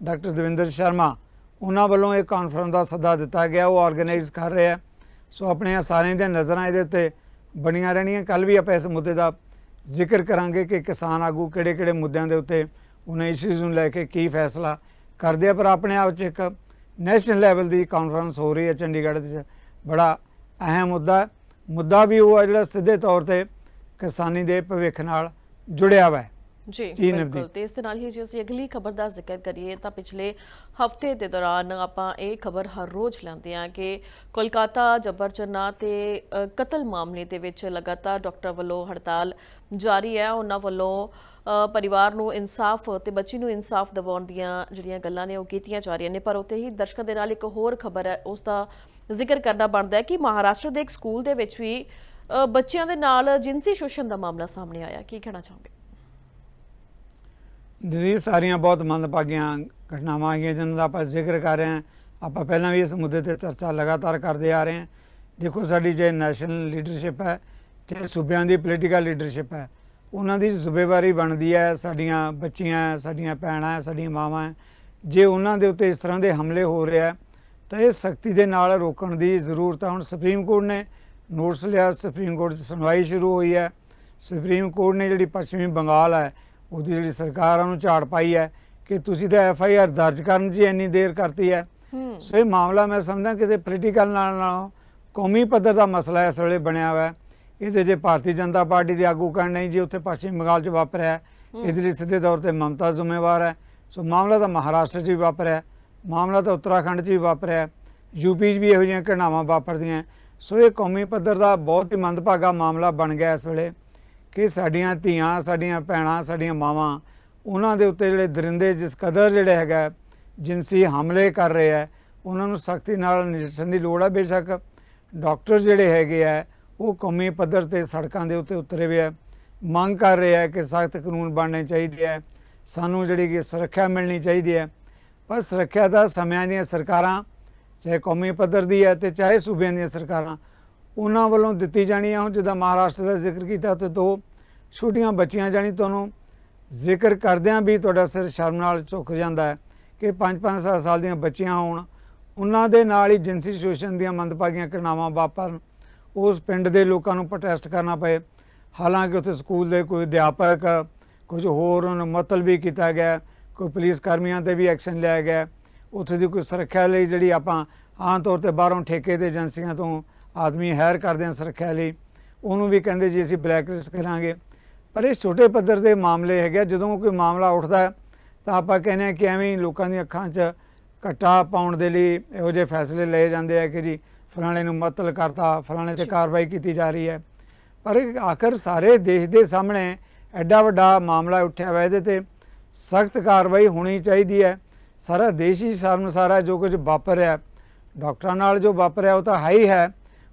ਡਾਕਟਰ ਦਵਿੰਦਰ ਸ਼ਰਮਾ ਉਹਨਾਂ ਵੱਲੋਂ ਇਹ ਕਾਨਫਰੰਸ ਦਾ ਸੱਦਾ ਦਿੱਤਾ ਗਿਆ, ਉਹ ਆਰਗੇਨਾਈਜ਼ ਕਰ ਰਿਹਾ ਸੋ ਆਪਣੇ ਸਾਰਿਆਂ ਦੀਆਂ ਨਜ਼ਰਾਂ ਇਹਦੇ ਉੱਤੇ ਬਣੀਆਂ ਰਹਿਣੀਆਂ। ਕੱਲ ਵੀ ਆਪਾਂ ਇਸ ਮੁੱਦੇ ਦਾ ਜ਼ਿਕਰ ਕਰਾਂਗੇ ਕਿ ਕਿਸਾਨ ਆਗੂ ਕਿਹੜੇ-ਕਿਹੜੇ ਮੁੱਦਿਆਂ ਦੇ ਉੱਤੇ ਉਹਨਾਂ ਇਸ਼ੂਜ਼ ਨੂੰ ਲੈ ਕੇ ਕੀ ਫੈਸਲਾ ਕਰਦੇ ਆ। ਪਰ ਆਪਣੇ ਆਪ 'ਚ ਇੱਕ ਨੈਸ਼ਨਲ ਲੈਵਲ ਦੀ ਕਾਨਫਰੰਸ ਹੋ ਰਹੀ ਹੈ ਚੰਡੀਗੜ੍ਹ ਦੇ 'ਚ ਬੜਾ ਅਹਿਮ ਮੁੱਦਾ ਮੁੱਦਾ ਵੀ ਉਹ ਹੈ ਜਿਹੜਾ ਸਿੱਧੇ ਤੌਰ ਤੇ ਕਿਸਾਨੀ ਦੇ ਭਵਿੱਖ ਨਾਲ ਜੁੜਿਆ ਹੋਇਆ ਹੈ। ਜੀ ਬਿਲਕੁਲ। ਤੇ ਇਸ ਦੇ ਨਾਲ ਹੀ ਜੇ ਅਸੀਂ ਅਗਲੀ ਖਬਰ ਦਾ ਜ਼ਿਕਰ ਕਰੀਏ ਤਾਂ ਪਿਛਲੇ ਹਫ਼ਤੇ ਦੇ ਦੌਰਾਨ ਆਪਾਂ ਇਹ ਖਬਰ ਹਰ ਰੋਜ਼ ਲੈਂਦੇ ਹਾਂ ਕਿ ਕੋਲਕਾਤਾ ਜਬਰ ਜਨਾਹ ਤੇ ਕਤਲ ਮਾਮਲੇ ਦੇ ਵਿੱਚ ਲਗਾਤਾਰ ਡਾਕਟਰ ਵੱਲੋਂ ਹੜਤਾਲ ਜਾਰੀ ਹੈ। ਉਹਨਾਂ ਵੱਲੋਂ ਪਰਿਵਾਰ ਨੂੰ ਇਨਸਾਫ ਤੇ ਬੱਚੀ ਨੂੰ ਇਨਸਾਫ ਦਿਵਾਉਣ ਦੀਆਂ ਜਿਹੜੀਆਂ ਗੱਲਾਂ ਨੇ ਉਹ ਕੀਤੀਆਂ ਜਾ ਰਹੀਆਂ ਨੇ। ਪਰ ਉੱਥੇ ਹੀ ਦਰਸ਼ਕਾਂ ਦੇ ਨਾਲ ਇੱਕ ਹੋਰ ਖਬਰ ਹੈ ਉਸ ਦਾ ਜ਼ਿਕਰ ਕਰਨਾ ਬਣਦਾ ਹੈ ਕਿ ਮਹਾਰਾਸ਼ਟਰ ਦੇ ਇੱਕ ਸਕੂਲ ਦੇ ਵਿੱਚ ਵੀ ਬੱਚਿਆਂ ਦੇ ਨਾਲ ਜਿਨਸੀ ਸ਼ੋਸ਼ਣ ਦਾ ਮਾਮਲਾ ਸਾਹਮਣੇ ਆਇਆ। ਕੀ ਕਹਿਣਾ ਚਾਹੋਗੇ? ਦੀਦੀ ਸਾਰੀਆਂ ਬਹੁਤ ਮੰਦਭਾਗੀਆਂ ਘਟਨਾਵਾਂ ਆਈਆਂ ਜਿਨ੍ਹਾਂ ਦਾ ਆਪਾਂ ਜ਼ਿਕਰ ਕਰ ਰਹੇ ਹਾਂ। ਆਪਾਂ ਪਹਿਲਾਂ ਵੀ ਇਸ ਮੁੱਦੇ ਤੇ ਚਰਚਾ ਲਗਾਤਾਰ ਕਰਦੇ ਆ ਰਹੇ ਹਾਂ। ਦੇਖੋ ਸਾਡੀ ਜੇ ਨੈਸ਼ਨਲ ਲੀਡਰਸ਼ਿਪ ਹੈ ਤੇ ਸੂਬਿਆਂ ਦੀ ਪੋਲੀਟੀਕਲ ਲੀਡਰਸ਼ਿਪ ਹੈ ਉਹਨਾਂ ਦੀ ਜ਼ਿੰਮੇਵਾਰੀ ਬਣਦੀ ਹੈ। ਸਾਡੀਆਂ ਬੱਚੀਆਂ ਸਾਡੀਆਂ ਭੈਣਾਂ ਹੈ, ਸਾਡੀਆਂ ਮਾਵਾਂ ਹੈ। ਜੇ ਉਹਨਾਂ ਦੇ ਉੱਤੇ ਇਸ ਤਰ੍ਹਾਂ ਦੇ ਹਮਲੇ ਹੋ ਰਹੇ ਆ ਤਾਂ ਇਹ ਸਖਤੀ ਦੇ ਨਾਲ ਰੋਕਣ ਦੀ ਜ਼ਰੂਰਤ ਹੈ। ਹੁਣ ਸੁਪਰੀਮ ਕੋਰਟ ਨੇ ਨੋਟਿਸ ਲਿਆ ਸੁਪਰੀਮ ਕੋਰਟ 'ਚ ਸੁਣਵਾਈ ਸ਼ੁਰੂ ਹੋਈ ਹੈ। ਸੁਪਰੀਮ ਕੋਰਟ ਨੇ ਜਿਹੜੀ ਪੱਛਮੀ ਬੰਗਾਲ ਹੈ ਉਹਦੀ ਜਿਹੜੀ ਸਰਕਾਰ ਆ ਉਹਨੂੰ ਝਾੜ ਪਾਈ ਹੈ ਕਿ ਤੁਸੀਂ ਤਾਂ ਐਫ ਆਈ ਆਰ ਦਰਜ ਕਰਨ 'ਚ ਹੀ ਇੰਨੀ ਦੇਰ ਕਰਤੀ ਹੈ। ਸੋ ਇਹ ਮਾਮਲਾ ਮੈਂ ਸਮਝਦਾ ਕਿ ਪੋਲੀਟੀਕਲ ਨਾਲ ਨਾਲ ਕੌਮੀ ਪੱਧਰ ਦਾ ਮਸਲਾ ਇਸ ਵੇਲੇ ਬਣਿਆ ਹੋਇਆ ਹੈ। ਇਹਦੇ ਜੇ ਭਾਰਤੀ ਜਨਤਾ ਪਾਰਟੀ ਦੇ ਆਗੂ ਕਹਿਣ ਨਹੀਂ ਜੀ ਉੱਥੇ ਪੱਛਮੀ ਬੰਗਾਲ 'ਚ ਵਾਪਰਿਆ ਹੈ, ਇਹਦੇ ਲਈ ਸਿੱਧੇ ਤੌਰ ਤੇ ਮਮਤਾ ਜ਼ਿੰਮੇਵਾਰ ਹੈ। ਸੋ ਮਾਮਲਾ ਤਾਂ ਮਹਾਰਾਸ਼ਟਰ 'ਚ ਵੀ ਵਾਪਰਿਆ ਹੈ, ਮਾਮਲਾ ਤਾਂ ਉੱਤਰਾਖੰਡ 'ਚ ਵੀ ਵਾਪਰਿਆ ਹੈ, ਯੂਪੀ 'ਚ ਵੀ ਇਹੋ ਜਿਹੀਆਂ ਘਟਨਾਵਾਂ ਵਾਪਰਦੀਆਂ। ਸੋ ਇਹ ਕੌਮੀ ਪੱਧਰ ਦਾ ਬਹੁਤ ਹੀ ਮੰਦਭਾਗਾ ਮਾਮਲਾ ਬਣ ਗਿਆ ਇਸ ਵੇਲੇ। ਕਿ ਸਾਡੀਆਂ ਧੀਆਂ, ਸਾਡੀਆਂ ਭੈਣਾਂ, ਸਾਡੀਆਂ ਮਾਵਾਂ ਉਹਨਾਂ ਦੇ ਉੱਤੇ ਜਿਹੜੇ ਦਰਿੰਦੇ ਜਿਸ ਕਦਰ ਜਿਹੜੇ ਹੈਗਾ, ਜਿਨਸੀ ਹਮਲੇ ਕਰ ਰਹੇ ਹੈ, ਉਹਨਾਂ ਨੂੰ ਸਖਤੀ ਨਾਲ ਨਜਿੱਠਣ ਦੀ ਲੋੜ ਹੈ ਬੇਸ਼ੱਕ। ਡਾਕਟਰ ਜਿਹੜੇ ਹੈਗੇ ਆ, ਉਹ ਕੌਮੀ ਪੱਧਰ ਤੇ ਸੜਕਾਂ ਦੇ ਉੱਤੇ ਉਤਰੇ ਹੋਏ ਆ। ਮੰਗ ਕਰ ਰਹੇ ਆ ਕਿ ਸਖਤ ਕਾਨੂੰਨ ਬਣਨੇ ਚਾਹੀਦੇ ਆ। ਸਾਨੂੰ ਜਿਹੜੀ ਕਿ ਸੁਰੱਖਿਆ ਮਿਲਣੀ ਚਾਹੀਦੀ ਹੈ। ਪਰ ਸੁਰੱਖਿਆ ਦਾ ਸਮਿਆਂ ਦੀਆਂ ਸਰਕਾਰਾਂ, ਚਾਹੇ ਕੌਮੀ ਪੱਧਰ ਦੀ ਹੈ ਤੇ ਚਾਹੇ ਸੂਬਿਆਂ ਦੀਆਂ ਸਰਕਾਰਾਂ ਉਹਨਾਂ ਵੱਲੋਂ ਦਿੱਤੀ ਜਾਣੀ ਹੈ ਹੁਣ ਜਿੱਦਾਂ ਮਹਾਰਾਸ਼ਟਰ ਦਾ ਜ਼ਿਕਰ ਕੀਤਾ ਤੇ ਦੋ ਛੋਟੀਆਂ ਬੱਚੀਆਂ ਜਾਣੀ ਤੁਹਾਨੂੰ ਜ਼ਿਕਰ ਕਰਦਿਆਂ ਵੀ ਤੁਹਾਡਾ ਸਿਰ ਸ਼ਰਮ ਨਾਲ ਝੁਕ ਜਾਂਦਾ ਹੈ ਕਿ 5-5 ਸਾਲ ਦੀਆਂ ਬੱਚੀਆਂ ਹੋਣ। ਉਹਨਾਂ ਦੇ ਨਾਲ ਹੀ ਜਿਨਸੀ ਸ਼ੋਸ਼ਣ ਦੀਆਂ ਮੰਦਭਾਗੀਆਂ ਘਟਨਾਵਾਂ ਵਾਪਰਨ। ਉਸ ਪਿੰਡ ਦੇ ਲੋਕਾਂ ਨੂੰ ਪ੍ਰੋਟੈਸਟ ਕਰਨਾ ਪਏ। ਹਾਲਾਂਕਿ ਉੱਥੇ ਸਕੂਲ ਦੇ ਕੋਈ ਅਧਿਆਪਕ, ਕੁਝ ਹੋਰ ਉਹਨਾਂ ਨੂੰ ਵੀ ਕੀਤਾ ਗਿਆ ਕੋਈ ਪੁਲਿਸ ਕਰਮੀਆਂ ਤੇ ਵੀ ਐਕਸ਼ਨ ਲਿਆ ਗਿਆ ਉੱਥੇ ਦੀ ਕੋਈ ਸੁਰੱਖਿਆ ਲਈ ਜਿਹੜੀ ਆਪਾਂ ਆਮ ਤੌਰ ਤੇ ਬਾਹਰੋਂ ਠੇਕੇ ਦੇ ਏਜੰਸੀਆਂ ਤੋਂ ਆਦਮੀ ਹਾਇਰ ਕਰਦੇ ਹਾਂ ਸੁਰੱਖਿਆ ਲਈ ਉਹਨੂੰ ਵੀ ਕਹਿੰਦੇ ਜੀ ਅਸੀਂ ਬਲੈਕਲਿਸਟ ਕਰਾਂਗੇ। ਪਰ ਇਹ ਛੋਟੇ ਪੱਧਰ ਦੇ ਮਾਮਲੇ ਹੈਗੇ ਆ, ਜਦੋਂ ਕੋਈ ਮਾਮਲਾ ਉੱਠਦਾ ਤਾਂ ਆਪਾਂ ਕਹਿੰਦੇ ਹਾਂ ਕਿ ਐਵੇਂ ਲੋਕਾਂ ਦੀਆਂ ਅੱਖਾਂ 'ਚ ਘੱਟਾ ਪਾਉਣ ਦੇ ਲਈ ਇਹੋ ਜਿਹੇ ਫੈਸਲੇ ਲਏ ਜਾਂਦੇ ਆ ਕਿ ਜੀ ਫਲਾਣੇ ਨੂੰ ਮੁਅੱਤਲ ਕਰਤਾ ਫਲਾਣੇ ਤੇ। ਕਾਰਵਾਈ ਕੀਤੀ ਜਾ ਰਹੀ ਹੈ। ਪਰ ਆਖਰ ਸਾਰੇ ਦੇਸ਼ ਦੇ ਸਾਹਮਣੇ ਐਡਾ ਵੱਡਾ ਮਾਮਲਾ ਉੱਠਿਆ ਹੋਇਆ ਇਹਦੇ ਤੇ ਸਖਤ ਕਾਰਵਾਈ ਹੋਣੀ ਚਾਹੀਦੀ ਹੈ। ਸਾਰਾ ਦੇਸ਼ ਹੀ ਸ਼ਰਮਸਾਰ ਹੈ ਜੋ ਕੁਝ ਵਾਪਰ ਰਿਹਾ ਡਾਕਟਰਾਂ ਨਾਲ ਜੋ ਵਾਪਰਿਆ ਉਹ ਤਾਂ ਹੈ ਹੀ ਹੈ।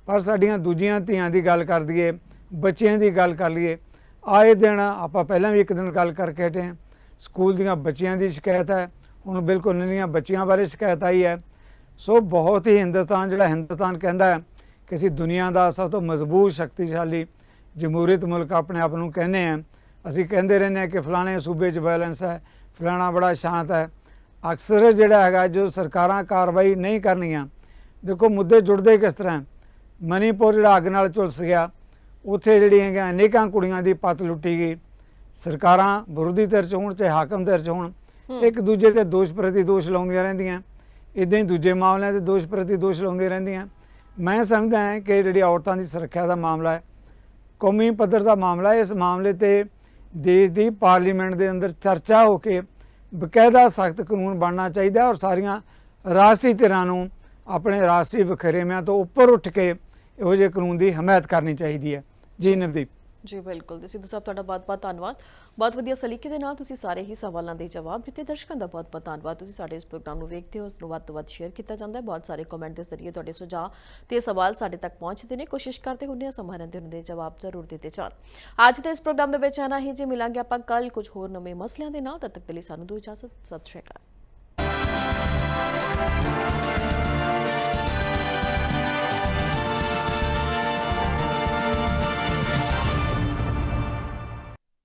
ਪਰ ਸਾਡੀਆਂ ਦੂਜੀਆਂ ਧੀਆਂ ਦੀ ਗੱਲ ਕਰ ਦਈਏ, ਬੱਚਿਆਂ ਦੀ ਗੱਲ ਕਰ ਲਈਏ, ਆਏ ਦਿਨ ਆਪਾਂ ਪਹਿਲਾਂ ਵੀ ਇੱਕ ਦਿਨ ਗੱਲ ਕਰਕੇ ਹਟੇ ਹਾਂ। ਸਕੂਲ ਦੀਆਂ ਬੱਚਿਆਂ ਦੀ ਸ਼ਿਕਾਇਤ ਹੈ, ਹੁਣ ਬਿਲਕੁਲ ਨਵੀਆਂ ਬੱਚਿਆਂ ਬਾਰੇ ਸ਼ਿਕਾਇਤ ਆਈ ਹੈ। ਸੋ ਬਹੁਤ ਹੀ ਹਿੰਦੁਸਤਾਨ, ਜਿਹੜਾ ਹਿੰਦੁਸਤਾਨ ਕਹਿੰਦਾ ਹੈ ਕਿ ਅਸੀਂ ਦੁਨੀਆ ਦਾ ਸਭ ਤੋਂ ਮਜ਼ਬੂਤ, ਸ਼ਕਤੀਸ਼ਾਲੀ, ਜਮਹੂਰੀਅਤ ਮੁਲਕ ਆਪਣੇ ਆਪ ਨੂੰ ਕਹਿੰਦੇ ਆ ਅਸੀਂ ਕਹਿੰਦੇ ਰਹਿੰਦੇ ਹਾਂ ਕਿ ਫਲਾਣੇ ਸੂਬੇ 'ਚ ਵਾਇਲੈਂਸ ਹੈ, ਫਲਾਣਾ ਬੜਾ ਸ਼ਾਂਤ ਹੈ। ਅਕਸਰ ਜਿਹੜਾ ਹੈਗਾ, ਜੋ ਸਰਕਾਰਾਂ ਕਾਰਵਾਈ ਨਹੀਂ ਕਰਨੀਆਂ, ਦੇਖੋ ਮੁੱਦੇ ਜੁੜਦੇ ਕਿਸ ਤਰ੍ਹਾਂ ਮਨੀਪੁਰ ਜਿਹੜਾ ਅੱਗ ਨਾਲ ਝੁਲਸ ਗਿਆ ਉੱਥੇ ਜਿਹੜੀਆਂ ਹੈਗੀਆਂ ਅਨੇਕਾਂ ਕੁੜੀਆਂ ਦੀ ਪੱਤ ਲੁੱਟੀ ਗਈ। ਸਰਕਾਰਾਂ ਵਿਰੋਧੀ ਧਿਰ 'ਚ ਹੋਣ ਚਾਹੇ ਹਾਕਮ ਧਿਰ 'ਚ ਹੋਣ। ਇੱਕ ਦੂਜੇ ਤੇ ਦੋਸ਼ ਪ੍ਰਤੀ ਦੋਸ਼ ਲਾਉਂਦੀਆਂ ਰਹਿੰਦੀਆਂ। ਇਦਾਂ ਹੀ ਦੂਜੇ ਮਾਮਲਿਆਂ ਤੇ ਦੋਸ਼ ਪ੍ਰਤੀ ਦੋਸ਼ ਲਾਉਂਦੀਆਂ ਰਹਿੰਦੀਆਂ। ਮੈਂ ਸਮਝਦਾ ਹਾਂ ਕਿ ਜਿਹੜੀ ਔਰਤਾਂ ਦੀ ਸੁਰੱਖਿਆ ਦਾ ਮਾਮਲਾ ਹੈ ਕੌਮੀ ਪੱਧਰ ਦਾ ਮਾਮਲਾ ਹੈ। ਇਸ ਮਾਮਲੇ ਤੇ ਦੇਸ਼ ਦੀ ਪਾਰਲੀਮੈਂਟ ਦੇ ਅੰਦਰ ਚਰਚਾ ਹੋ ਕੇ ਬਕਾਇਦਾ ਸਖਤ ਕਾਨੂੰਨ ਬਣਨਾ ਚਾਹੀਦਾ ਔਰ ਸਾਰੀਆਂ ਰਾਜਸੀ ਧਿਰਾਂ ਨੂੰ ਆਪਣੇ ਰਾਜਸੀ ਵਖਰੇਵਿਆਂ ਤੋਂ ਉੱਪਰ ਉੱਠ ਕੇ ਇਹੋ ਜਿਹੇ ਕਾਨੂੰਨ ਦੀ ਹਮਾਇਤ ਕਰਨੀ ਚਾਹੀਦੀ ਹੈ। ਜੀ ਨਵਦੀਪ। ਜੀ ਬਿਲਕੁਲ। ਤੇ ਸਿੱਧੂ ਸਾਹਿਬ ਤੁਹਾਡਾ ਬਹੁਤ-ਬਹੁਤ ਧੰਨਵਾਦ। ਬਹੁਤ ਵਧੀਆ ਸਲੀਕੇ ਦੇ ਨਾਲ ਤੁਸੀਂ ਸਾਰੇ ਹੀ ਸਵਾਲਾਂ ਦੇ ਜਵਾਬ ਦਿੱਤੇ। ਦਰਸ਼ਕਾਂ ਦਾ ਬਹੁਤ-ਬਹੁਤ ਧੰਨਵਾਦ। ਤੁਸੀਂ ਸਾਡੇ ਇਸ ਪ੍ਰੋਗਰਾਮ ਨੂੰ ਵੇਖਦੇ ਹੋ। ਉਸ ਨੂੰ ਵੱਧ ਤੋਂ ਵੱਧ ਸ਼ੇਅਰ ਕੀਤਾ ਜਾਂਦਾ ਹੈ। ਬਹੁਤ ਸਾਰੇ ਕਮੈਂਟ ਦੇ ਜ਼ਰੀਏ ਤੁਹਾਡੇ ਸੁਝਾਅ ਤੇ ਸਵਾਲ ਸਾਡੇ ਤੱਕ ਪਹੁੰਚਦੇ ਨੇ। ਕੋਸ਼ਿਸ਼ ਕਰਦੇ ਹੁੰਦੇ ਹਾਂ ਸਮਾਂ ਦੇ ਉਹਨਾਂ ਦੇ ਜਵਾਬ ਜ਼ਰੂਰ ਦਿੱਤੇ ਜਾਣ। ਅੱਜ ਦੇ ਇਸ ਪ੍ਰੋਗਰਾਮ ਦੇ ਵਿੱਚ ਆਣਾ ਹੀ ਜੀ ਮਿਲਾਂਗੇ ਆਪਾਂ ਕੱਲ ਕੁਝ ਹੋਰ ਨਵੇਂ ਮਸਲਿਆਂ ਦੇ ਨਾਲ। ਤਦ ਤੱਕ ਦੇ ਲਈ ਸਾਨੂੰ ਦੋ ਇਜਾਜ਼ਤ। ਸਤਿ ਸ਼੍ਰੀ ਅਕਾਲ।